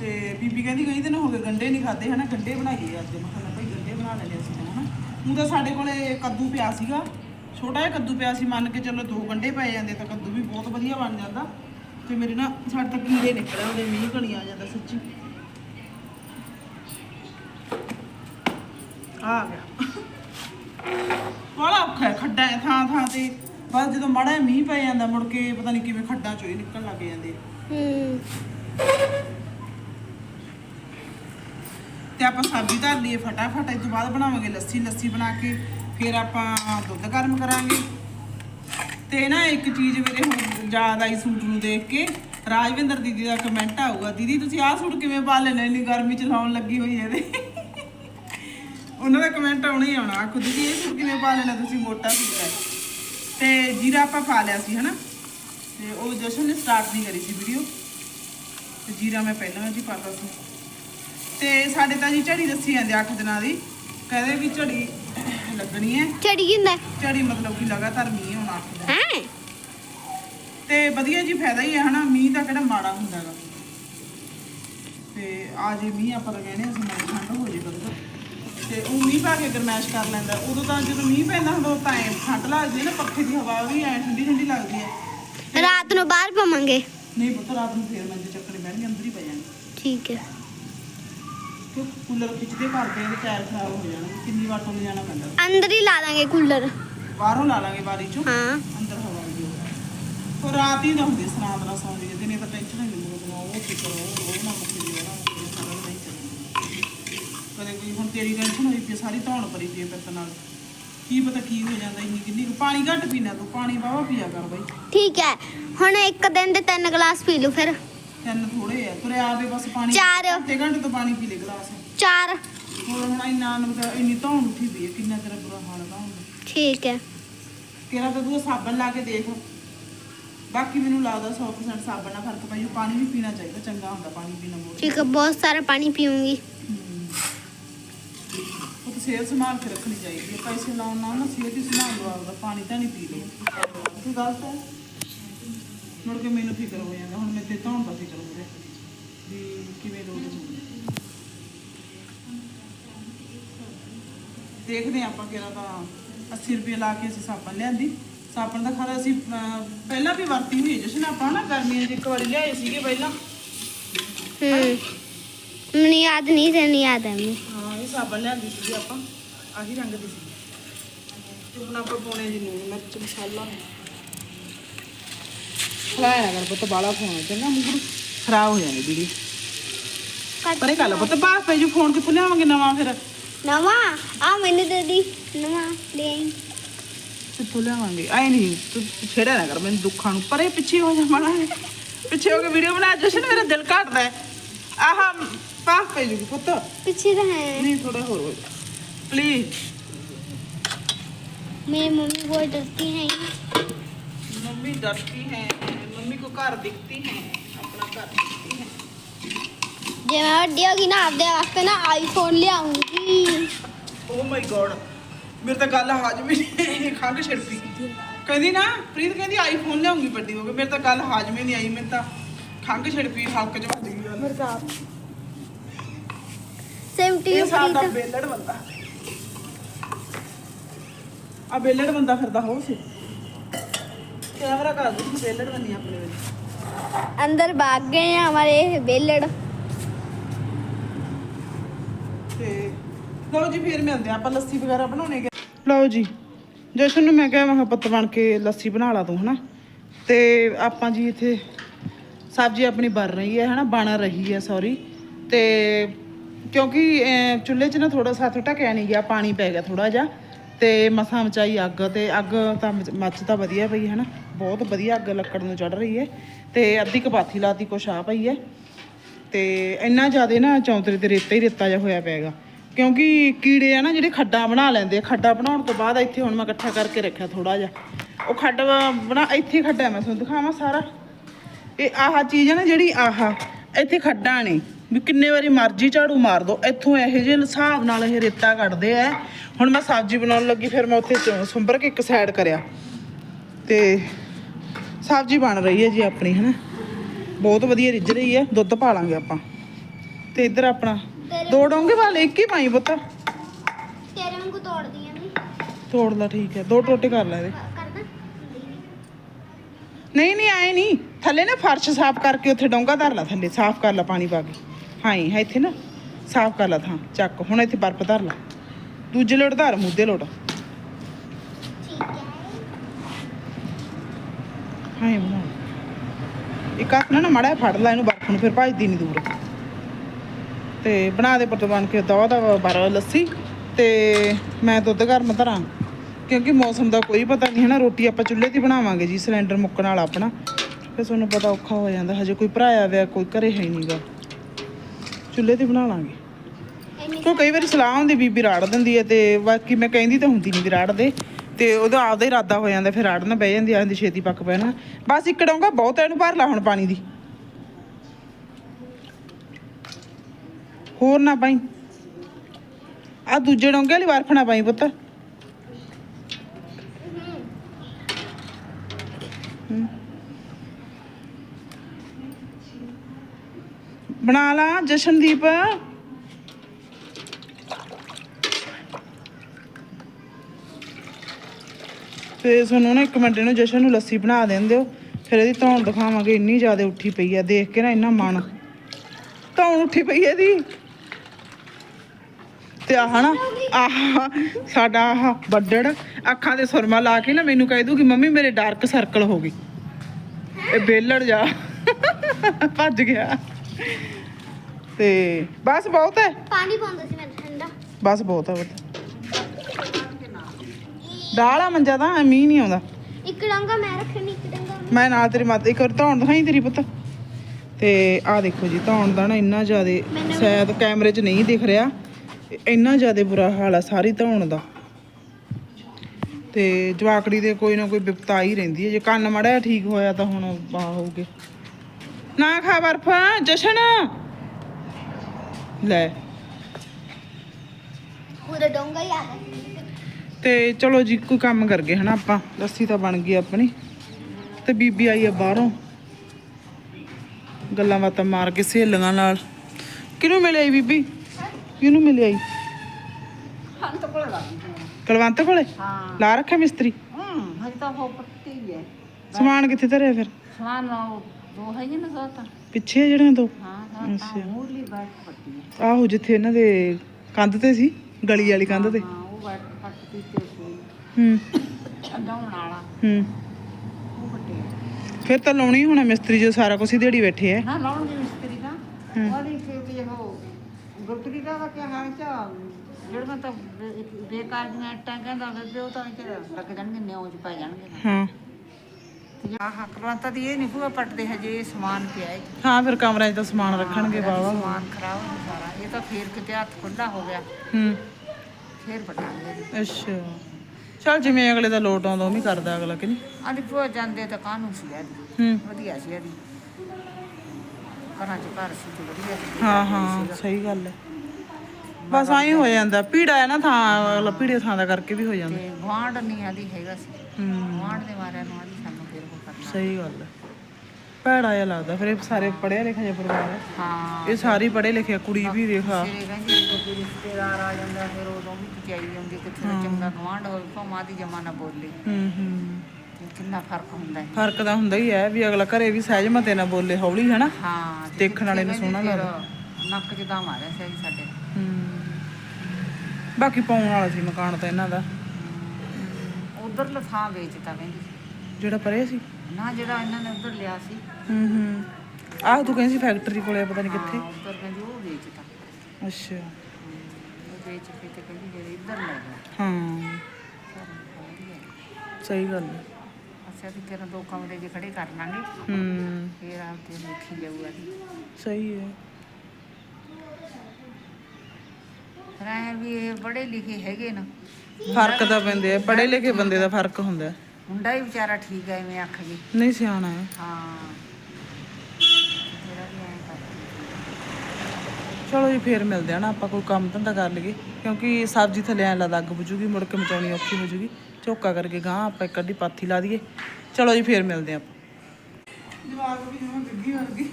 ਤੇ ਬੀਬੀ ਕਹਿੰਦੀ ਕਈ ਦਿਨ ਹੋ ਗਏ ਗੰਡੇ ਨਹੀਂ ਖਾਦੇ ਹਨਾ? ਗੰਡੇ ਬਣਾਈਏ ਅੱਜ। ਮੈਂ ਕਿਹਾ ਭਾਈ ਗੰਡੇ ਬਣਾ ਲੈਣੇ ਅਸੀਂ ਤਾਂ, ਹਨਾ? ਹੁਣ ਤਾਂ ਸਾਡੇ ਕੋਲੇ ਕੱਦੂ ਪਿਆ ਸੀਗਾ। ਛੋਟਾ ਜਿਹਾ ਕੱਦੂ ਪਿਆ ਸੀ, ਮੰਨ ਕੇ ਚੱਲੋ ਦੋ ਗੰਡੇ ਪਏ ਜਾਂਦੇ, ਤਾਂ ਕੱਦੂ ਵੀ ਬਹੁਤ ਵਧੀਆ ਬਣ ਜਾਂਦਾ। ਤੇ ਮੇਰੇ ਨਾ ਸਾਡੇ ਤਾਂ ਕੀੜੇ ਨਿਕਲਿਆ ਉਹਦੇ ਮੀਂਹ ਕਣੀ ਆ ਜਾਂਦਾ ਸੱਚੀ। ਆ ਗਿਆ। ਬੜਾ ਔਖਾ ਖੱਡਾ ਥਾਂ ਥਾਂ ਤੇ ਪਰ ਜਦੋਂ ਮਾੜਾ ਜਿਹਾ ਮੀਂਹ ਪੈ ਜਾਂਦਾ, ਮੁੜ ਕੇ ਪਤਾ ਨਹੀਂ ਕਿਵੇਂ ਖੱਡਾਂ ਚੋਂ ਹੀ ਨਿਕਲਣ ਲੱਗ ਜਾਂਦੇ ਹੂੰ ਤੇ ਆਪਾਂ ਸਬਜ਼ੀ ਧਰ ਲਈਏ ਫਟਾਫਟ ਇਸ ਤੋਂ ਬਾਅਦ ਬਣਾਵਾਂਗੇ ਲੱਸੀ ਲੱਸੀ ਬਣਾ ਕੇ ਫਿਰ ਆਪਾਂ ਦੁੱਧ ਗਰਮ ਕਰਾਂਗੇ। ਤੇ ਨਾ ਇੱਕ ਚੀਜ਼ ਮੇਰੇ ਹੁਣ ਯਾਦ ਆਈ ਸੂਟ ਨੂੰ ਦੇਖ ਕੇ, ਰਾਜਵਿੰਦਰ ਦੀਦੀ ਦਾ ਕਮੈਂਟ ਆਊਗਾ, ਦੀਦੀ, ਤੁਸੀਂ ਆਹ ਸੂਟ ਕਿਵੇਂ ਪਾ ਲੈਣਾ? ਇੰਨੀ ਗਰਮੀ ਚ ਲਾਉਣ ਲੱਗੀ ਹੋਈ ਹੈ ਇਹਦੇ ਉਹਨਾਂ ਦਾ ਕਮੈਂਟ ਆਉਣਾ ਹੀ ਆਉਣਾ, ਆਖੋ, ਦੀਦੀ, ਇਹ ਸੂਟ ਕਿਵੇਂ ਪਾ ਲੈਣਾ? ਤੁਸੀਂ ਮੋਟਾ ਸੂਟ ਹੈ। ਤੇ ਜੀਰਾ ਆਪਾਂ ਪਾ ਲਿਆ ਸੀ ਹਨਾ? ਤੇ ਉਹ ਜਸ਼ਨ ਨੇ ਸਟਾਰਟ ਨਹੀਂ ਕਰੀ ਸੀ ਵੀਡੀਓ ਤੇ ਜੀਰਾ ਮੈਂ ਪਹਿਲਾਂ ਜੀ ਪਾਤਾ ਸੀ। ਤੇ ਸਾਡੇ ਤਾਂ ਜੀ ਝੜੀ ਦੱਸੀ ਜਾਂਦੇ 8 ਦਿਨਾਂ ਦੀ। ਕਹਿੰਦੇ ਵੀ ਝੜੀ ਲੱਗਣੀ ਹੈ। ਚੜੀ ਹੁੰਦਾ ਝੜੀ ਮਤਲਬ ਕਿ ਲਗਾਤਾਰ ਮੀਂਹ ਹੋਣਾ 8 ਦਿਨ ਹੈ? ਤੇ ਵਧੀਆ ਜੀ ਫਾਇਦਾ ਹੀ ਹੈ ਹਨਾ? ਮੀਂਹ ਦਾ ਕਿਹੜਾ ਮਾੜਾ ਹੁੰਦਾ ਹੈਗਾ। ਤੇ ਆ ਜੇ ਮੀਂਹ ਆਪਾਂ ਤਾਂ ਕਹਿੰਦੇ ਅਸੀਂ ਠੰਡ ਹੋ ਜੇ ਵਧੀਆ ਤੇ ਉਹ ਮੀਂਹ ਪਾ ਕੇ ਗਰਮੈਸ਼ ਕਰ ਲੈਂਦਾ ਉਦੋਂ ਤਾਂ ਜਦੋਂ ਮੀਂਹ ਪੈਂਦਾ ਹੁੰਦਾ ਉਹ ਤਾਂ ਐਂ ਠੰਡ ਲੱਗਦੀ ਹੈ ਨਾ ਪੱਖੇ ਦੀ ਹਵਾ ਵੀ ਐ ਠੰਡੀ ਠੰਡੀ ਲੱਗਦੀ ਹੈ। ਰਾਤ ਨੂੰ ਬਾਹਰ ਪਵਾਂਗੇ ਨਹੀਂ ਪੁੱਤ ਰਾਤ ਨੂੰ ਫੇਰ ਮੰਜੇ ਚੱਕਣੇ ਬਹਿਣਗੇ ਅੰਦਰ ਹੀ ਪੈ ਜਾਣਗੇ। ਠੀਕ ਹੈ। ਕੂਲਰ ਖਿੱਚਦੇ ਕਰਦੇ ਤੇ ਟਾਇਰ ਖਰਾਬ ਹੋ ਜਾਣਗੇ ਕਿੰਨੀ ਵਾਰ ਤੋਂ ਜਾਣਾ ਪੈਂਦਾ? ਅੰਦਰ ਹੀ ਲਾ ਦਾਂਗੇ ਕੂਲਰ। ਬਾਹਰੋਂ ਲਾ ਲਾਂਗੇ ਬਾਰੀ ਚੋਂ ਹਾਂ। ਅੰਦਰ ਹਵਾ ਦੀ ਉਹ ਰਾਤ ਹੀ ਨਾ ਹੁੰਦੀ ਸਨਾਮ ਦਾ ਸੌਂਦੀ ਦਿਨੇ ਤਾਂ ਟੈਨਸ਼ਨ ਨਹੀਂ ਲੈਂਦੀ ਉਹ ਫਿਕਰ ਉਹ ਨਾ ਮੁੱਕੀ ਦੀ ਨਾ ਮੁੱਕੀ ਦੀ, ਸਾਰਾ ਦਿਨ ਹੀ ਚੱਲਦਾ। ਕਦੇ ਕੋਈ ਹੁਣ ਤੇਰੀ ਟੈਨਸ਼ਨ ਹੋਈ ਪਈ ਸਾਰੀ ਧੌਣ ਭਰੀ ਪਈ ਪਿੱਤ ਨਾਲ। ਕੀ ਪਤਾ ਕੀ ਹੋ ਜਾਂਦਾ ਇੰਨੀ ਕਿੰਨੀ ਕੁ- ਪਾਣੀ ਘੱਟ ਪੀਣਾ ਤੂੰ ਪਾਣੀ ਵਾਵਾ ਪੀਆ ਕਰ ਬਈ। ਠੀਕ ਹੈ ਹੁਣ ਇੱਕ ਦਿਨ ਦੇ ਤਿੰਨ ਗਲਾਸ ਪੀ ਲਓ ਫਿਰ। ਤਿੰਨ ਥੋੜੇ ਆ ਤੁਰੇ ਆਵੇ ਬਸ ਪਾਣੀ। ਚਾਰ। ਘੰਟੇ ਘੰਟੇ ਤੋਂ ਪਾਣੀ ਪੀ ਲੈ ਗਲਾਸ। ਚਾਰ। ਹੋਰ ਹੁਣ ਇੰਨਾ ਮਤਲਬ ਇੰਨੀ ਧੌਣ ਉੱਠੀ ਪਈ ਕਿੰਨਾ ਤੇਰਾ ਬੁਰਾ ਹਾਲ ਦਾ। ਠੀਕ ਹੈ। ਤੇਰਾ ਤਾਂ ਤੂੰ ਸਾਬਣ ਲਾ ਕੇ ਦੇਖ। ਬਾਕੀ ਮੈਨੂੰ ਲੱਗਦਾ 100% ਸਾਬਣ ਨਾਲ ਫ਼ਰਕ ਪਈ ਪਾਣੀ ਵੀ ਪੀਣਾ ਚਾਹੀਦਾ ਚੰਗਾ ਹੁੰਦਾ ਪਾਣੀ ਪੀਣਾ ਬਹੁਤ। ਠੀਕ ਹੈ ਬਹੁਤ ਸਾਰਾ ਪਾਣੀ ਪੀਉਂਗੀ ਉਹ ਸਿਹਤ ਸੰਭਾਲ ਕੇ ਰੱਖਣੀ ਚਾਹੀਦੀ ਹੈ। ਪੈਸੇ ਲਾਉਣ ਨਾਲ ਨਾ ਸਿਹਤ ਹੀ ਸੰਭਾਲ ਲਓ, ਆਪਦਾ ਪਾਣੀ ਤਾਂ ਨਹੀਂ ਪੀ ਲਓ। ਤੂੰ ਗਲਤ ਹੈ? ਮੁੜ ਕੇ ਮੈਨੂੰ ਫਿਕਰ ਹੋ ਜਾਂਦਾ, ਹੁਣ ਮੈਂ ਤੇ ਧੌਣ ਦਾ ਫਿਕਰ ਹੋ ਰਿਹਾ ਵੀ ਕਿਵੇਂ ਲੋਟ ਹੋਊਗੀ ਦੇਖਦੇ ਆਪਾਂ ਕਿਹੜਾ ਤਾਂ 80 ਰੁਪਏ ਲਾ ਕੇ ਅਸੀਂ ਸਾਬਣ ਲਿਆਂਦੀ। ਸਾਬਣ ਦਾ ਖਾਣਾ ਅਸੀਂ ਪਹਿਲਾਂ ਵੀ ਵਰਤੀ ਹੋਈ ਹੈ। ਜਸ਼ਨ ਆਪਾਂ ਨਾ ਗਰਮੀਆਂ 'ਚ ਇੱਕ ਵਾਰੀ ਲਿਆਏ ਸੀਗੇ ਪਹਿਲਾਂ। ਹੂੰ। ਮੈਨੂੰ ਯਾਦ ਨਹੀਂ ਤੇ ਯਾਦ ਹੈ ਮੈਨੂੰ। ਸਾਬਣ ਲਿਆਂਦੀ ਸੀਗੀ ਆਪਾਂ। ਆਹੀ ਰੰਗ ਦੀ ਸੀ ਤੇ ਹੁਣ ਆਪਾਂ ਪਾਉਣੇ ਜੀ ਨੂਨ ਮਿਰਚ ਮਸਾਲਾ। ਖਲਾਇਆ ਕਰ ਪੁੱਤ ਬਾਲਾ ਫੋਨ ਤੇ ਨਾ ਮੁੰਗਰੂ ਖਰਾਬ ਹੋ ਜਾਣੀ ਵੀਡੀਓ ਪਰੇ ਕੱਲ ਪੁੱਤ ਬਾਹਰ ਪੈ ਜੂ ਫੋਨ ਕਿੱਥੋਂ ਲਿਆਵਾਂਗੇ ਨਵਾਂ ਫਿਰ? ਨਵਾਂ? ਆ ਮੈਨੂੰ ਦੇ ਦੀ। ਨਵਾਂ ਲੈ ਆਈ। ਕਿੱਥੋਂ ਲਿਆਵਾਂਗੇ? ਆਏ ਨਹੀਂ ਤੂੰ ਛੇੜਿਆ ਨਾ ਕਰ ਮੈਨੂੰ ਦੁੱਖਾਂ ਨੂੰ। ਪਰੇ ਪਿੱਛੇ ਹੋ ਜਾ ਮਾੜਾ। ਪਿੱਛੇ ਹੋ ਕੇ ਵੀਡੀਓ ਬਣਾ ਜਸ਼ਨ ਮੇਰਾ ਦਿਲ ਘਟਦਾ ਹੈ। ਆਹ ਸਾਫ਼ ਪੈ ਜੂਗੀ ਪੁੱਤ। ਪਿੱਛੇ ਤਾਂ ਨਹੀਂ ਥੋੜਾ ਹੋਰ ਹੋ ਜਾ। ਪਲੀਜ਼ मेरी मम्मी बहुत डरती है मम्मी डरती है मम्मी को घर दिखती है अपना घर दिखती है जब मैं बड़ी होगी ना आपके वास्ते ना आईफोन ले आऊंगी ओ ਮੇਰੇ ਤਾਂ ਗੱਲ ਹਾਜ਼ਮ ਹੀ ਨਹੀਂ ਖੰਗ ਛਿੜਦੀ ਕਹਿੰਦੀ ਨਾ ਪ੍ਰੀਤ ਕਹਿੰਦੀ ਆਈਫੋਨ ਲਿਆਉਂਗੀ ਵੱਡੀ ਹੋ ਕੇ। ਮੇਰੇ ਤਾਂ ਗੱਲ ਹਾਜ਼ਮ ਹੀ ਨਹੀਂ ਆਈ। ਮੈਨੂੰ ਤਾਂ ਖੰਗ ਛਿੜਦੀ ਹਲਕ ਚ ਵੱਜੀ ਗੱਲ। ਮਰਦਾਬ ਇਹ यू ਸਾਡਾ प्लीज ਬੇਲੜ ਬੰਦਾ ਆ ਬੇਲੜ ਬੰਦਾ ਫਿਰਦਾ ਹੋ ਸੀ ਕੈਮਰਾ ਕਰ ਦੇ ਬੇਲੜ ਬੰਨੀ ਆਪਣੇ ਵਿੱਚ अंदर भाग गए हैं हमारे बेलड़ ਤੇ ਲਓ ਜੀ ਫਿਰ ਮਿਲਦੇ ਹਾਂ ਆਪਾਂ ਲੱਸੀ ਵਗੈਰਾ ਬਣਾਉਣੇ ਲਓ ਜੀ ਜਸ਼ਨ ਨੂੰ ਮੈਂ ਕਿਹਾ ਮੈਂ ਕਿਹਾ ਪੁੱਤ ਬਣ ਕੇ ਲੱਸੀ ਬਣਾ ਲਾ ਤੂੰ ਹਨਾ ਤੇ ਆਪਾਂ ਜੀ ਇੱਥੇ ਸਬਜ਼ੀ ਆਪਣੀ ਬਣ ਰਹੀ ਹੈ ਹਨਾ ਬਣ ਰਹੀ ਹੈ ਸੌਰੀ ਤੇ ਕਿਉਂਕਿ ਚੁੱਲ੍ਹੇ 'ਚ ਨਾ ਥੋੜਾ ਸਾਥ ਢਕਿਆ ਨਹੀਂ ਗਿਆ, ਪਾਣੀ ਪੈ ਗਿਆ ਥੋੜਾ ਜਿਹਾ, ਤੇ ਮਸਾਂ ਮਚਾਈ ਅੱਗ, ਤੇ ਅੱਗ ਤਾਂ ਮਚ- ਮੱਚ ਤਾਂ ਵਧੀਆ ਪਈ ਹੈ ਨਾ, ਬਹੁਤ ਵਧੀਆ ਅੱਗ ਲੱਕੜ ਨੂੰ ਚੜ ਰਹੀ ਹੈ, ਤੇ ਅੱਧੀ ਕਪਾਥੀ ਲਾਤੀ, ਕੁਛ ਆ ਪਈ ਹੈ, ਤੇ ਇੰਨਾ ਜ਼ਿਆਦਾ ਨਾ ਚੌਂਤਰੇ ਤੇ ਰੇਤਾ ਹੀ ਰੇਤਾ ਜਿਹਾ ਹੋਇਆ ਪਿਆਗਾ ਕਿਉਂਕਿ ਕੀੜੇ ਆ ਨਾ ਜਿਹੜੇ ਖੱਡਾਂ ਬਣਾ ਲੈਂਦੇ ਆ, ਖੱਡਾ ਬਣਾਉਣ ਤੋਂ ਬਾਅਦ ਇੱਥੇ ਹੁਣ ਮੈਂ ਇਕੱਠਾ ਕਰਕੇ ਰੱਖਿਆ ਥੋੜਾ ਜਿਹਾ, ਉਹ ਖੱਡ ਬਣਾ, ਇੱਥੇ ਖੱਡਾ ਮੈਂ ਤੁਹਾਨੂੰ ਦਿਖਾਵਾਂ ਸਾਰਾ, ਇਹ ਆਹ ਚੀਜ਼ ਹੈ ਨਾ ਜਿਹੜੀ ਆਹ, ਇੱਥੇ ਖੱਡਾਂ ਨੇ ਵੀ ਕਿੰਨੇ ਵਾਰੀ ਮਰਜ਼ੀ ਝਾੜੂ ਮਾਰ ਦੋ ਇੱਥੋਂ ਇਹੋ ਜਿਹੇ ਹਿਸਾਬ ਨਾਲ ਇਹ ਰੇਤਾ ਕੱਢਦੇ ਆ। ਹੁਣ ਮੈਂ ਸਬਜ਼ੀ ਬਣਾਉਣ ਲੱਗੀ ਫਿਰ ਮੈਂ ਉੱਥੇ ਸੁੰਬਰ ਕੇ ਇੱਕ ਸਾਈਡ ਕਰਿਆ। ਤੇ ਸਬਜ਼ੀ ਬਣ ਰਹੀ ਹੈ ਜੀ ਆਪਣੀ ਹਨਾ? ਬਹੁਤ ਵਧੀਆ ਰਿੱਝ ਰਹੀ ਹੈ ਦੁੱਧ ਪਾ ਲਾਂਗੇ ਆਪਾਂ। ਤੇ ਇੱਧਰ ਆਪਣਾ ਦੋ ਡੋਂਗੇ ਵਾਲੇ ਇੱਕ ਹੀ ਪਾਈ ਪੁੱਤ। ਤੋੜ ਲਾ ਠੀਕ ਹੈ ਦੋ ਟੋਟੇ ਕਰ ਲੈ ਨਹੀਂ ਨਹੀਂ ਆਏ ਨਹੀਂ। ਥੱਲੇ ਨਾ ਫਰਸ਼ ਸਾਫ਼ ਕਰਕੇ ਉੱਥੇ ਡੋਂਗਾ ਧਰ ਲਾ ਥੱਲੇ ਸਾਫ਼ ਕਰ ਲਾ ਪਾਣੀ ਪਾ ਕੇ। ਹਾਂ ਇੱਥੇ ਨਾ, ਸਾਫ਼ ਕਰ ਲਾ ਥਾਂ, ਚੱਕ, ਹੁਣ ਇੱਥੇ ਬਰਫ਼ ਧਰ ਲਾ। ਦੂਜੇ ਲੋੜ ਧਰ, ਮੁੱਦੇ ਲੋਟ ਹਾਂ ਬਣਾ ਇੱਕ ਹੱਥ ਨਾ ਮੜਾ ਫੜ ਲਾ, ਇਹਨੂੰ ਬਰਫ਼ ਨੂੰ, ਫਿਰ ਭੱਜਦੀ ਨਹੀਂ ਦੂਰ। ਤੇ ਬਣਾ ਦੇ ਪਰਤ ਬਣ ਕੇ ਦੋ ਦਾ ਬਾਰ ਲੱਸੀ, ਤੇ ਮੈਂ ਦੁੱਧ ਗਰਮ ਧਰਾਂ। ਕਿਉਂਕਿ ਮੌਸਮ ਦਾ ਕੋਈ ਪਤਾ ਨਹੀਂ ਹੈ ਨਾ ਰੋਟੀ ਆਪਾਂ ਚੁੱਲ੍ਹੇ ਦੀ ਬਣਾਵਾਂਗੇ ਜੀ, ਸਿਲੰਡਰ ਮੁੱਕਣ ਵਾਲਾ ਆਪਣਾ। ਫਿਰ ਤੁਹਾਨੂੰ ਪਤਾ ਔਖਾ ਹੋ ਜਾਂਦਾ, ਹਜੇ ਕੋਈ ਭਰਾਇਆ ਵਿਆ ਕੋਈ ਘਰੇ ਹੈ ਨਹੀਂਗਾ ਚੁੱਲ੍ਹੇ ਤੇ ਬਣਾ ਲਾਂਗੇ। ਉਹ ਕਈ ਵਾਰੀ ਸਲਾਹ ਹੁੰਦੀ ਬੀਬੀ ਰਾੜ ਦਿੰਦੀ ਹੈ ਤੇ ਬਾਕੀ ਮੈਂ ਕਹਿੰਦੀ ਤਾਂ ਹੁੰਦੀ ਨਹੀਂ ਰਾੜ ਦੇ ਤੇ ਉਹਦਾ ਆਪਦਾ ਹੀ ਇਰਾਦਾ ਹੋ ਜਾਂਦਾ, ਫਿਰ ਰਾੜਨਾ ਬਹਿ ਜਾਂਦੀ ਆਂਦੀ ਛੇਤੀ ਪੱਕ ਪੈਣਾ ਬਸ ਇਕੜਾਂਗਾ ਬਹੁਤ ਇਹਨੂੰ ਭਰ ਲਾ ਹੁਣ ਪਾਣੀ ਦੀ। ਹੋਰ ਨਾ ਪਾਈ। ਆ ਦੂਜੇ ਡੋਂਗੇ ਵਾਲੀ ਵਰਫਣਾ ਪਾਈ ਪੁੱਤ। ਹੂੰ। ਬਣਾ ਲਾ, ਜਸ਼ਨਦੀਪ। ਤੇ ਤੁਹਾਨੂੰ ਨਾ ਇੱਕ ਮਿੰਟ ਇਹਨੂੰ ਜਸ਼ਨ ਨੂੰ ਲੱਸੀ ਬਣਾ ਦੇਣ ਦਿਓ। ਫਿਰ ਇਹਦੀ ਧੌਣ ਦਿਖਾਵਾਂਗੇ, ਇੰਨੀ ਜ਼ਿਆਦਾ ਉੱਠੀ ਪਈ ਆ, ਦੇਖ ਕੇ ਨਾ ਇੰਨਾ ਮਨ। ਧੌਣ ਉੱਠੀ ਪਈ ਇਹਦੀ। ਤੇ ਆਹ ਨਾ, ਆਹ ਸਾਡਾ ਆਹ ਵੱਡੜ ਅੱਖਾਂ ਤੇ ਸੁਰਮਾ ਲਾ ਕੇ ਨਾ ਮੈਨੂੰ ਕਹਿ ਦੂਗੀ ਮੰਮੀ, ਮੇਰੇ ਡਾਰਕ ਸਰਕਲ ਹੋ ਗਈ ਇਹ ਬੇਲੜ ਜਾ। ਭੱਜ ਗਿਆ। ਤੇ ਬਸ ਬਹੁਤ ਹੈ? ਪਾਣੀ ਪਾਉਂਦਾ ਸੀ ਮੈਂ ਠੰਡਾ। ਬਸ ਬਹੁਤ ਹੈ ਬਤ ਡਾਲਾ ਮੰਜਾ ਤਾਂ ਮੀਂਹ ਨਹੀਂ ਆਉਂਦਾ। ਇੱਕ ਡਾਂਗਾ ਮੈਂ ਰੱਖਣੀ ਇੱਕ ਡਾਂਗਾ ਮੈਂ ਨਾਲ ਤੇਰੀ ਮਾਤਾ ਇੱਕ ਵਾਰ ਧੌਣ ਦਿਖਾਈ ਤੇਰੀ ਪੁੱਤ। ਤੇ ਆਹ ਦੇਖੋ ਜੀ ਧੌਣ ਦਾ ਨਾ ਇੰਨਾ ਜ਼ਿਆਦਾ ਸ਼ਾਇਦ ਕੈਮਰੇ 'ਚ ਨਹੀਂ ਦਿਖ ਰਿਹਾ। ਇੰਨਾ ਜ਼ਿਆਦਾ ਬੁਰਾ ਹਾਲ ਆ ਸਾਰੀ ਧੌਣ ਦਾ। ਤੇ ਜਵਾਕੜੀ ਦੇ ਕੋਈ ਨਾ ਕੋਈ ਵਿਪਤਾ ਹੀ ਰਹਿੰਦੀ ਹੈ। ਜੇ ਕੰਨ ਮੜਾ ਠੀਕ ਹੋਇਆ ਤਾਂ ਹੁਣ ਆਹੋਗੇ ਨਾ ਖਾ ਬਰਫ ਜਸ਼ਨ। ਲੈ। ਪੂਰਾ ਡੋਂਗਾ ਹੀ ਆ। ਗਿਆ ਤੇ ਚਲੋ ਜੀ ਕੋਈ ਕੰਮ ਕਰ ਗਏ ਹਨਾ ਆਪਾਂ। ਲੱਸੀ ਤਾਂ ਬਣ ਗਈ ਆਪਣੀ। ਤੇ ਬੀਬੀ ਆਈ ਆ ਬਾਹਰੋਂ। ਗੱਲਾਂ ਬਾਤਾਂ ਮਾਰ ਕੇ ਸਹੇਲੀਆਂ ਨਾਲ। ਕਿਹਨੂੰ ਮਿਲਿਆ ਈ ਬੀਬੀ? ਕਿਹਨੂੰ ਮਿਲਿਆ ਈ ਹਾਂ ਤਾਂ ਕੋਲ ਲਾ ਕਲਵੰਤ ਕੋਲੇ? ਹਾਂ। ਲਾ ਰੱਖਿਆ ਮਿਸਤਰੀ? ਹੂੰ ਹਜੇ ਤਾਂ ਉਹ ਪੱਟੀ ਹੈ। ਸਮਾਨ ਕਿੱਥੇ ਧਰਿਆ ਫਿਰ? ਸਮਾਨ ਉਹ ਦੋ ਹੈਗੇ ਨਾ ਸਾਤਾ। ਪਿੱਛੇ ਜਿਹੜੀਆਂ ਦੋ? ਹਾਂ। ਸਾਤਾ ਮੂਰਲੀ ਬੈਠ ਪੱਟੀ ਹੈ। ਆਹੋ ਜਿੱਥੇ ਇਹਨਾਂ ਦੇ ਕੰਧ ਤੇ ਸੀ ਗਲੀ ਵਾਲੀ ਕੰਧ ਤੇ। ਹਾਂ ਉਹ ਬੈਠ ਪੱਟੀ ਤੇ ਕੋਈ ਹੂੰ। ਅਡਾਉਣ ਵਾਲਾ। ਹੂੰ। ਉਹ ਪੱਟੀ ਹੈ ਫਿਰ ਤਾਂ ਲਾਉਣੀ ਹੋਣਾ ਮਿਸਤਰੀ ਜੋ ਸਾਰਾ ਕੁਝ ਹੀ ਦਿਹਾੜੀ ਬੈਠੇ ਐ ਨਾ ਲਾਉਣਗੇ ਮਿਸਤਰੀ ਦਾ ਹੂੰ। ਉਹਦੀ ਫਿਰ ਵੀ ਉਹ ਗੁਰਤਰੀ ਦਾ ਕੀ ਹਾਲ ਚਾ ਜਿਹੜਾ ਤਾਂ ਬੇਕਾਰ ਦੀਆਂ ਇੱਟਾਂ ਕਹਿੰਦਾ ਬੇਬੇ ਉਹ ਤਾਂ ਇੱਥੇ ਲੱਗ ਜਾਣਗੇ ਨਿਉਂ ਚ ਪੈ ਜਾਣਗੇ। ਹਾਂ। ਤੇ ਆਹ ਹਕਲਾਂਤਾ ਦੀ ਇਹ ਨਹੀਂ ਪੂਰਾ ਪੱਟਦੇ ਹਜੇ ਇਹ ਸਮਾਨ ਪਿਆ ਹੈ। ਹਾਂ ਫਿਰ ਕਮਰਿਆਂ 'ਚ ਤਾਂ ਸਮਾਨ ਰੱਖਣਗੇ ਬਾਵਾ ਸਮਾਨ ਖਰਾਬ ਹੋ ਸਾਰਾ। ਇਹ ਤਾਂ ਫੇਰ ਕਿਤੇ ਹੱਥ ਖੁੱਲਾ ਹੋ ਗਿਆ। ਹੂੰ। ਫੇਰ ਪਟਾਂਗੇ। ਅੱਛਾ। ਚਲ ਜਿਵੇਂ ਅਗਲੇ ਦਾ ਲੋਟ ਆਉਂਦਾ ਉਹ ਵੀ ਕਰਦਾ ਅਗਲਾ ਕਿ ਨਹੀਂ? ਆਦੀ ਭੂਆ ਜਾਂਦੇ ਤਾਂ ਕਾਹਨੂੰ ਸੀ ਇਹਦੀ ਹੂੰ। ਵਧੀਆ ਸੀ ਇਹਦੀ ਘਰਾਂ ਚ ਘਰ ਸੀ ਤੇ ਵਧੀਆ ਸੀ। ਹਾਂ ਹਾਂ ਸਹੀ ਗੱਲ ਹੈ। ਬਸ ਆਈ ਹੋ ਜਾਂਦਾ। ਪੀੜਾ ਹੈ ਨਾ ਥਾਂ ਅਗਲਾ ਪੀੜੇ ਥਾਂ ਦਾ ਕਰਕੇ ਵੀ ਹੋ ਜਾਂਦਾ। ਤੇ ਗਵਾਂਢ ਨਹੀਂ ਆਦੀ ਹੈਗਾ ਸੀ। ਹੂੰ। ਗਵਾਂਢ ਦੇ ਮਾਰਿਆਂ ਨੂੰ ਆਦੀ ਸਾਨੂੰ ਸਹੀ ਗੱਲ ਹੈ। ਭੈੜਾ ਜਿਹਾ ਲੱਗਦਾ ਫਿਰ ਇਹ ਸਾਰੇ ਪੜ੍ਹਿਆ ਲਿਖਿਆ ਜਿਹਾ ਪਰਿਵਾਰ ਹੈ। ਹਾਂ। ਇਹ ਸਾਰੀ ਪੜ੍ਹੇ ਲਿਖੇ ਆ, ਕੁੜੀ ਵੀ ਦੇਖਾ ਤੇਰੇ ਕਹਿੰਦੀ ਜਦੋਂ ਕੋਈ ਰਿਸ਼ਤੇਦਾਰ ਆ ਜਾਂਦਾ ਫਿਰ ਉਦੋਂ ਵੀ ਖਿਚਾਈ ਜਾਂਦੀ ਕਿੱਥੇ ਦਾ ਚੰਗਾ ਗਵਾਂਢ ਹੋਵੇ ਭਾਵੇਂ ਦੀ ਜਮਾਨਾ ਬੋਲੇ। ਹੂੰ ਹੂੰ। ਤੇ ਕਿੰਨਾ ਫ਼ਰਕ ਹੁੰਦਾ ਹੈ। ਫ਼ਰਕ ਤਾਂ ਹੁੰਦਾ ਹੀ ਹੈ ਵੀ ਅਗਲਾ ਘਰੇ ਵੀ ਸਹਿਜ ਮਤੇ ਨਾਲ ਬੋਲੇ ਹੌਲੀ ਹਨਾ? ਹਾਂ ਤੇ ਦੇਖਣ ਵਾਲੇ ਨੂੰ ਸੋਹਣਾ ਲੱਗਦਾ। ਨੱਕ ਚ ਦਮ ਆ ਰਿਹਾ ਸਾਡੇ। ਹੂੰ। ਬਾਕੀ ਪਾਉਣ ਵਾਲਾ ਸੀ ਮਕਾਨ ਤਾਂ ਇਹਨਾਂ ਦਾ। ਉਧਰ ਲਥਾਂ ਵੇਚਤਾ ਕਹਿੰਦੀ। ਜਿਹੜਾ ਪਰੇ ਸੀ? ਨਾ ਜਿਹੜਾ ਇਹਨਾਂ ਨੇ ਉਧਰ ਲਿਆ ਸੀ। ਹੂੰ ਹੂੰ। ਆਹ ਤੂੰ ਕਹਿੰਦੀ ਸੀ ਫੈਕਟਰੀ ਕੋਲੇ ਆ, ਪਤਾ ਨਹੀਂ ਕਿੱਥੇ। ਉਧਰ ਕਹਿੰਦੀ ਉਹ ਵੇਚਤਾ ਅੱਛਾ। ਉਹ ਵੇਚ ਕੇ ਤੇ ਕਹਿੰਦੀ ਜਿਹੜੇ ਇੱਧਰ ਲੈ ਗਏ। ਹਾਂ। ਸਹੀ ਗੱਲ ਹੈ ਅੱਛਾ ਤੇ ਤੇਰਾ ਦੋ ਕਮਰੇ ਜੇ ਖੜੇ ਕਰ ਲਾਂਗੇ। ਹੂੰ। ਫੇਰ ਆ ਕੇ ਦੇਖੀ ਜਾਊਗਾ ਜੀ। ਸਹੀ ਹੈ ਐਂ ਵੀ ਇਹ ਪੜ੍ਹੇ ਲਿਖੇ ਹੈਗੇ ਨਾ। ਫ਼ਰਕ ਤਾਂ ਪੈਂਦੇ ਆ। ਪੜ੍ਹੇ ਲਿਖੇ ਬੰਦੇ ਦਾ ਫ਼ਰਕ ਹੁੰਦਾ। ਹੈ। ਮੁੰਡਾ ਹੀ ਵਿਚਾਰਾ ਠੀਕ ਹੈ ਐਵੇਂ ਆਖ ਜੀ। ਨਹੀਂ ਸਿਆਣਾ ਹੈ। ਹਾਂ। ਮੇਰਾ ਵੀ ਐਂ ਕਰਦਾ। ਚਲੋ ਜੀ ਫੇਰ ਮਿਲਦੇ ਆ ਨਾ ਆਪਾਂ ਕੋਈ ਕੰਮ ਧੰਦਾ ਕਰ ਲਈਏ ਕਿਉਂਕਿ ਸਬਜ਼ੀ ਥੱਲੇ ਐ ਲੱਗ ਅੱਗ ਬੁਝੂਗੀ ਮੁੜ ਕੇ ਮਚਾਉਣੀ ਔਖੀ ਹੋ ਜੂਗੀ। ਝੋਕਾ ਕਰਕੇ ਗਾਂ ਆਪਾਂ ਇੱਕ ਅੱਧੀ ਪਾਥੀ ਲਾ ਦਈਏ। ਚਲੋ ਜੀ ਫੇਰ ਮਿਲਦੇ ਆ ਆਪਾਂ। ਜਵਾਬ ਵੀ ਜਮਾ ਗੱਗੀ ਵਰਗੀ।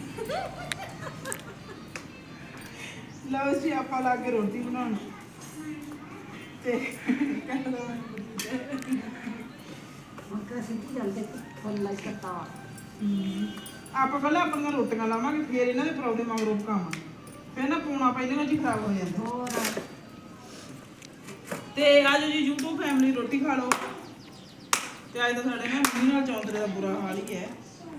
ਲਓ ਜੀ ਆਪਾਂ ਲਾ ਕੇ ਰੋਟੀ ਬਣਾਉਣ। ਤੇ ਤਾਂ ਸਿੱਧੀ ਜਲਦੀ ਫੁੱਲ ਲਾਈ ਕਰਤਾ ਆਪਾਂ ਪਹਿਲਾਂ ਆਪਣੀਆਂ ਰੋਟੀਆਂ ਲਾਵਾਂਗੇ ਫੇਰ ਇਹਨਾਂ ਦੇ ਪਰੌਦੇ ਮਗਰੋਂ ਪਕਾਵਾਂਗੇ। ਫਿਰ ਨਾ ਪੂਣਾ ਪਹਿਲਾਂ ਜੀ ਖਰਾਬ ਹੋ ਜਾਂਦਾ। ਹੋਰ। ਤੇ ਆਜੋ ਜੀ YouTube ਫੈਮਿਲੀ ਰੋਟੀ ਖਾ ਲਓ। ਤੇ ਅੱਜ ਤਾਂ ਸਾਡੇ ਨਾ ਮੀਂਹ ਨਾਲ ਚੌਂਤਰੇ ਦਾ ਬੁਰਾ ਹਾਲ ਹੀ ਹੈ।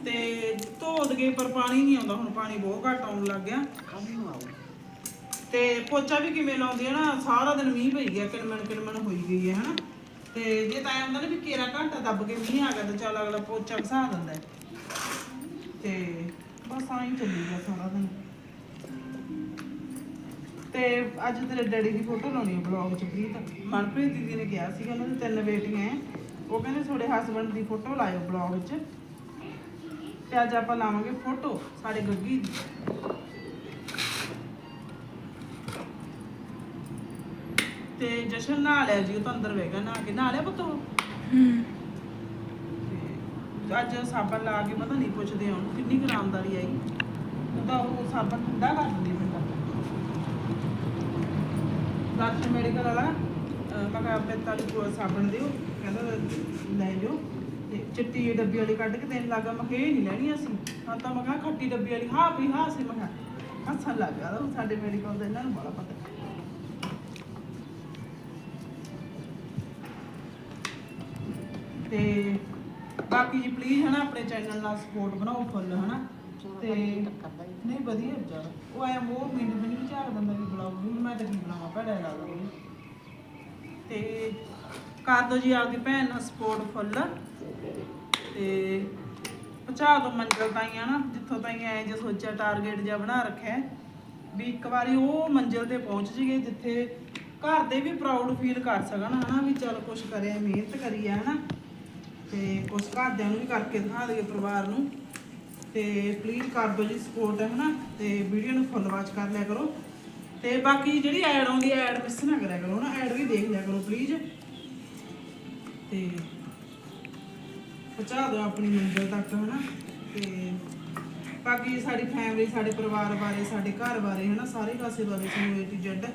ਤੇ ਧੋ ਦਗੇ ਪਰ ਪਾਣੀ ਨਹੀਂ ਆਉਂਦਾ ਹੁਣ ਪਾਣੀ ਬਹੁਤ ਘੱਟ ਆਉਣ ਲੱਗ ਗਿਆ। ਆਉ ਤੇ ਪੋਚਾ ਵੀ ਕਿਵੇਂ ਲਾਉਂਦੀ ਹੈ ਨਾ ਸਾਰਾ ਦਿਨ ਮੀਂਹ ਪਈ ਗਿਆ ਕਿਣਮਣ ਕਿਣਮਣ ਹੋਈ ਗਈ ਹੈ ਹਨਾ? ਤੇ ਜੇ ਤਾਂ ਐਂ ਹੁੰਦਾ ਨਾ ਵੀ ਕੇਰਾ ਘੰਟਾ ਦੱਬ ਕੇ ਮੀਂਹ ਆ ਗਿਆ ਤਾਂ ਚੱਲ ਅਗਲਾ ਪੋਚਾ ਘਸਾ ਦਿੰਦਾ ਹੈ। ਤੇ ਬਸ ਆਈ ਚੱਲੀ ਗਿਆ ਸਾਰਾ ਦਿਨ। ਤੇ ਅੱਜ ਤੇਰੇ ਡੈਡੀ ਦੀ ਫੋਟੋ ਲਾਉਣੀ ਹੈ ਬਲੌਗ ਚ ਪ੍ਰੀਤ। ਮਨਪ੍ਰੀਤ ਦੀਦੀ ਨੇ ਕਿਹਾ ਸੀਗਾ ਉਹਨਾਂ ਦੇ ਤਿੰਨ ਬੇਟੀਆਂ ਹੈ ਉਹ ਕਹਿੰਦੇ ਤੁਹਾਡੇ ਹਸਬੰਡ ਦੀ ਫੋਟੋ ਲਾਇਓ ਬਲੌਗ ਚ। ਤੇ ਅੱਜ ਆਪਾਂ ਲਾਵਾਂਗੇ ਫੋਟੋ ਸਾਡੇ ਗੱਗੀ ਦੀ। ਤੇ ਜਸ਼ਨ ਨਹਾ ਲਿਆ ਜੀ ਉਹ ਤਾਂ ਅੰਦਰ ਬਹਿ ਗਿਆ ਨਹਾ ਕੇ। ਨਹਾ ਲਿਆ ਪੁੱਤ? ਤੇ ਅੱਜ ਸਾਬਣ ਲਾ ਕੇ ਪਤਾ ਨਹੀਂ ਪੁੱਛਦੇ ਆ ਉਹਨੂੰ ਕਿੰਨੀ ਕੁ ਆਰਾਮਦਾਰੀ ਆਈ। ਉਹ ਤਾਂ ਉਹ ਸਾਬਣ ਠੰਡਾ ਕਰ ਦਿੰਦੀ ਬੰਦਾ ਡਾਕਟਰ ਮੈਡੀਕਲ ਵਾਲਾ ਮੈਂ ਕਿਹਾ 45 ਕੋ ਸਾਬਣ ਦਿਓ ਕਹਿੰਦਾ ਲੈ ਜਾਓ। ਤੇ ਚਿੱਟੀ ਡੱਬੀ ਵਾਲੀ ਕੱਢ ਕੇ ਦੇਣ ਲੱਗਾ ਮੈਂ ਕਿਹਾ ਇਹ ਨਹੀਂ ਲੈਣੀ ਅਸੀਂ। ਹਾਂ ਤਾਂ ਮੈਂ ਕਿਹਾ ਖੱਟੀ ਡੱਬੀ ਵਾਲੀ ਹਾਂ ਵੀ ਹਾਂ ਸੀ ਮੈਂ ਕਿਹਾ ਹੱਸਣ ਲੱਗ ਗਿਆ। ਉਹ ਸਾਡੇ ਮੈਡੀਕਲ ਦਾ ਇਹਨਾਂ ਨੂੰ ਬੜਾ ਪਤਾ। ਤੇ ਬਾਕੀ ਜੀ ਪਲੀਜ਼ ਹਨਾ ਆਪਣੇ ਚੈਨਲ ਨਾਲ ਸਪੋਰਟ ਬਣਾਓ ਫੁੱਲ ਹਨਾ। ਤੇ ਕਰਦਾ ਹੀ ਨਹੀਂ ਵਧੀਆ ਵਿਚਾਰਾ ਉਹ ਆਇਆ ਮੋਰ ਮਿੰਟ ਵੀ ਨਹੀਂ ਝਾੜ ਦਿੰਦਾ ਵੀ ਬੁਲਾਓ ਵੀ ਮੈਂ ਤਾਂ ਕੀ ਬਣਾਵਾਂ, ਭੜਾ ਲੱਗਦਾ ਤੇ ਕਰ ਦੋ ਜੀ ਆਪਦੀ ਭੈਣ ਨਾਲ ਸਪੋਰਟ ਫੁੱਲ ਤੇ ਪਹੁੰਚਾ ਦੋ ਮੰਜ਼ਿਲ ਤਾਈਂ ਨਾ ਜਿੱਥੋਂ ਤਾਈਂ ਐ ਜੇ ਸੋਚਿਆ ਟਾਰਗੇਟ ਜਿਹਾ ਬਣਾ ਰੱਖਿਆ। ਵੀ ਇੱਕ ਵਾਰੀ ਉਹ ਮੰਜ਼ਿਲ ਤੇ ਪਹੁੰਚ ਜੀਏ ਜਿੱਥੇ ਘਰ ਦੇ ਵੀ ਪ੍ਰਾਊਡ ਫੀਲ ਕਰ ਸਕਣ ਹਨਾ, ਵੀ ਚਲ ਕੁਝ ਕਰਿਆ, ਮਿਹਨਤ ਕਰੀ ਆ ਹਨਾ। ਤੇ ਕੁਝ ਘਰਦਿਆਂ ਨੂੰ ਵੀ ਕਰਕੇ ਦਿਖਾ ਦਈਏ ਪਰਿਵਾਰ ਨੂੰ। ਤੇ ਪਲੀਜ਼ ਕਰ ਦਿਓ ਜੀ ਸਪੋਰਟ ਹੈ ਹਨਾ? ਤੇ ਵੀਡੀਓ ਨੂੰ ਫੁੱਲ ਵਾਚ ਕਰ ਲਿਆ ਕਰੋ। ਤੇ ਬਾਕੀ ਜਿਹੜੀ ਐਡ ਆਉਂਦੀ ਹੈ ਐਡ ਮਿਸ ਨਾ ਕਰਿਆ ਕਰੋ ਨਾ ਐਡ ਵੀ ਦੇਖ ਲਿਆ ਕਰੋ ਪਲੀਜ਼ ਤੇ ਪਹੁੰਚਾ ਦਿਓ ਆਪਣੀ ਮੰਜ਼ਿਲ ਤੱਕ, ਹਨਾ? ਤੇ ਬਾਕੀ ਸਾਡੀ ਫੈਮਿਲੀ ਸਾਡੇ ਪਰਿਵਾਰ ਬਾਰੇ, ਸਾਡੇ ਘਰ ਬਾਰੇ, ਹਨਾ? ਸਾਰੇ ਕਾਸੇ ਬਾਰੇ ਸਾਨੂੰ A to Z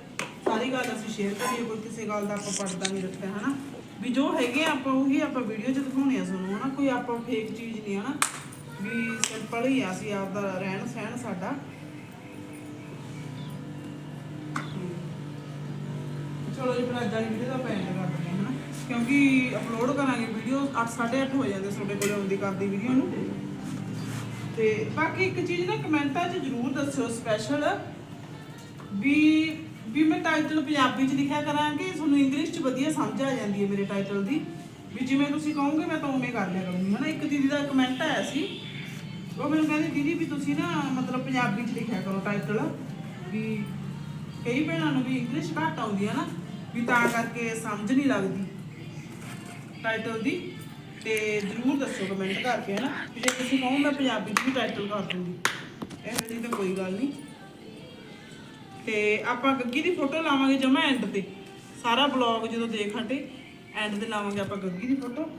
ਸਾਰੀ ਗੱਲ ਅਸੀਂ ਸ਼ੇਅਰ ਕਰੀਏ, ਕੋਈ ਕਿਸੇ ਗੱਲ ਦਾ ਆਪਾਂ ਪਰਦਾ ਨਹੀਂ ਰੱਖਿਆ, ਹਨਾ? ਵੀ ਜੋ ਹੈਗੇ ਆ ਆਪਾਂ ਉਹੀ ਆਪਾਂ ਵੀਡੀਓ 'ਚ ਦਿਖਾਉਣੇ ਆ ਤੁਹਾਨੂੰ, ਹਨਾ? ਕੋਈ ਆਪਾਂ ਫੇਕ ਚੀਜ਼ ਨਹੀਂ, ਹਨਾ? ਵੀ ਸਿੰਪਲ ਹੀ ਆ, ਅਸੀਂ ਆਪਦਾ ਰਹਿਣ ਸਹਿਣ ਸਾਡਾ। ਚਲੋ ਜੀ, ਫਿਰ ਅੱਜ ਵੀਡੀਓ ਦਾ ਆਪਾਂ ਕਰਦੇ ਹਾਂ ਹਨਾ? ਕਿਉਂਕਿ ਅਪਲੋਡ ਕਰਾਂਗੇ ਵੀਡੀਓ 8:30 ਹੋ ਜਾਂਦੇ ਤੁਹਾਡੇ ਕੋਲ ਆਉਂਦੀ ਕਰਦੀ ਵੀਡੀਓ ਨੂੰ। ਤੇ ਬਾਕੀ ਇੱਕ ਚੀਜ਼ ਨਾ ਕਮੈਂਟਾਂ 'ਚ ਜ਼ਰੂਰ ਦੱਸਿਓ ਸਪੈਸ਼ਲ ਵੀ ਵੀ ਮੈਂ ਟਾਈਟਲ ਪੰਜਾਬੀ 'ਚ ਲਿਖਿਆ ਕਰਾਂਗੇ, ਤੁਹਾਨੂੰ ਇੰਗਲਿਸ਼ 'ਚ ਵਧੀਆ ਸਮਝ ਆ ਜਾਂਦੀ ਹੈ ਮੇਰੇ ਟਾਈਟਲ ਦੀ। ਵੀ ਜਿਵੇਂ ਤੁਸੀਂ ਕਹੋਗੇ, ਮੈਂ ਤਾਂ ਉਵੇਂ ਕਰ ਲਿਆ ਕਰੂੰਗੀ। ਹਨਾ, ਇੱਕ ਦੀਦੀ ਦਾ ਕਮੈਂਟ ਆਇਆ ਸੀ। ਉਹ ਮੈਨੂੰ ਕਹਿੰਦੇ, ਦੀਦੀ, ਵੀ ਤੁਸੀਂ ਨਾ ਮਤਲਬ ਪੰਜਾਬੀ 'ਚ ਲਿਖਿਆ ਕਰੋ ਟਾਈਟਲ ਵੀ ਕਈ ਭੈਣਾਂ ਨੂੰ ਵੀ ਇੰਗਲਿਸ਼ ਘੱਟ ਆਉਂਦੀ ਹੈ ਨਾ, ਵੀ ਤਾਂ ਕਰਕੇ ਸਮਝ ਨਹੀਂ ਲੱਗਦੀ ਟਾਈਟਲ ਦੀ। ਤੇ ਜਰੂਰ ਦੱਸੋ ਕਮੈਂਟ ਕਰਕੇ, ਹਨਾ। ਵੀ ਜੇ ਤੁਸੀਂ ਕਹੋ ਮੈਂ ਪੰਜਾਬੀ 'ਚ ਵੀ ਟਾਈਟਲ ਕਰ ਦੂੰਗੀ। ਇਹ ਜਿਹੀ ਤਾਂ ਕੋਈ ਗੱਲ ਨਹੀਂ। ਤੇ ਆਪਾਂ ਗੱਗੀ ਦੀ ਫੋਟੋ ਲਾਵਾਂਗੇ ਜਮਾ ਐਂਡ ਤੇ। ਸਾਰਾ ਬਲੌਗ ਜਦੋਂ ਦੇਖ ਹਟੇ ਐਂਡ ਤੇ ਲਾਵਾਂਗੇ ਆਪਾਂ ਗੱਗੀ ਦੀ ਫੋਟੋ।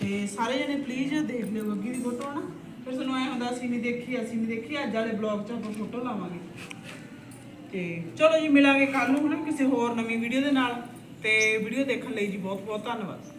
ਤੇ ਸਾਰੇ ਜਣੇ ਪਲੀਜ਼ ਦੇਖ ਲਿਓ ਗੱਗੀ ਦੀ ਫੋਟੋ ਨਾ ਫਿਰ ਤੁਹਾਨੂੰ ਐ ਹੁੰਦਾ, ਅਸੀਂ ਨਹੀਂ ਦੇਖੀ, ਅਸੀਂ ਨਹੀਂ ਦੇਖੀ, ਅੱਜ ਵਾਲੇ ਬਲੌਗ 'ਚ ਆਪਾਂ ਫੋਟੋ ਲਾਵਾਂਗੇ। ਤੇ ਚਲੋ ਜੀ, ਮਿਲਾਂਗੇ ਕੱਲ ਨੂੰ, ਹਨਾ, ਕਿਸੇ ਹੋਰ ਨਵੀਂ ਵੀਡੀਓ ਦੇ ਨਾਲ। ਤੇ ਵੀਡੀਓ ਦੇਖਣ ਲਈ ਜੀ ਬਹੁਤ ਬਹੁਤ ਧੰਨਵਾਦ।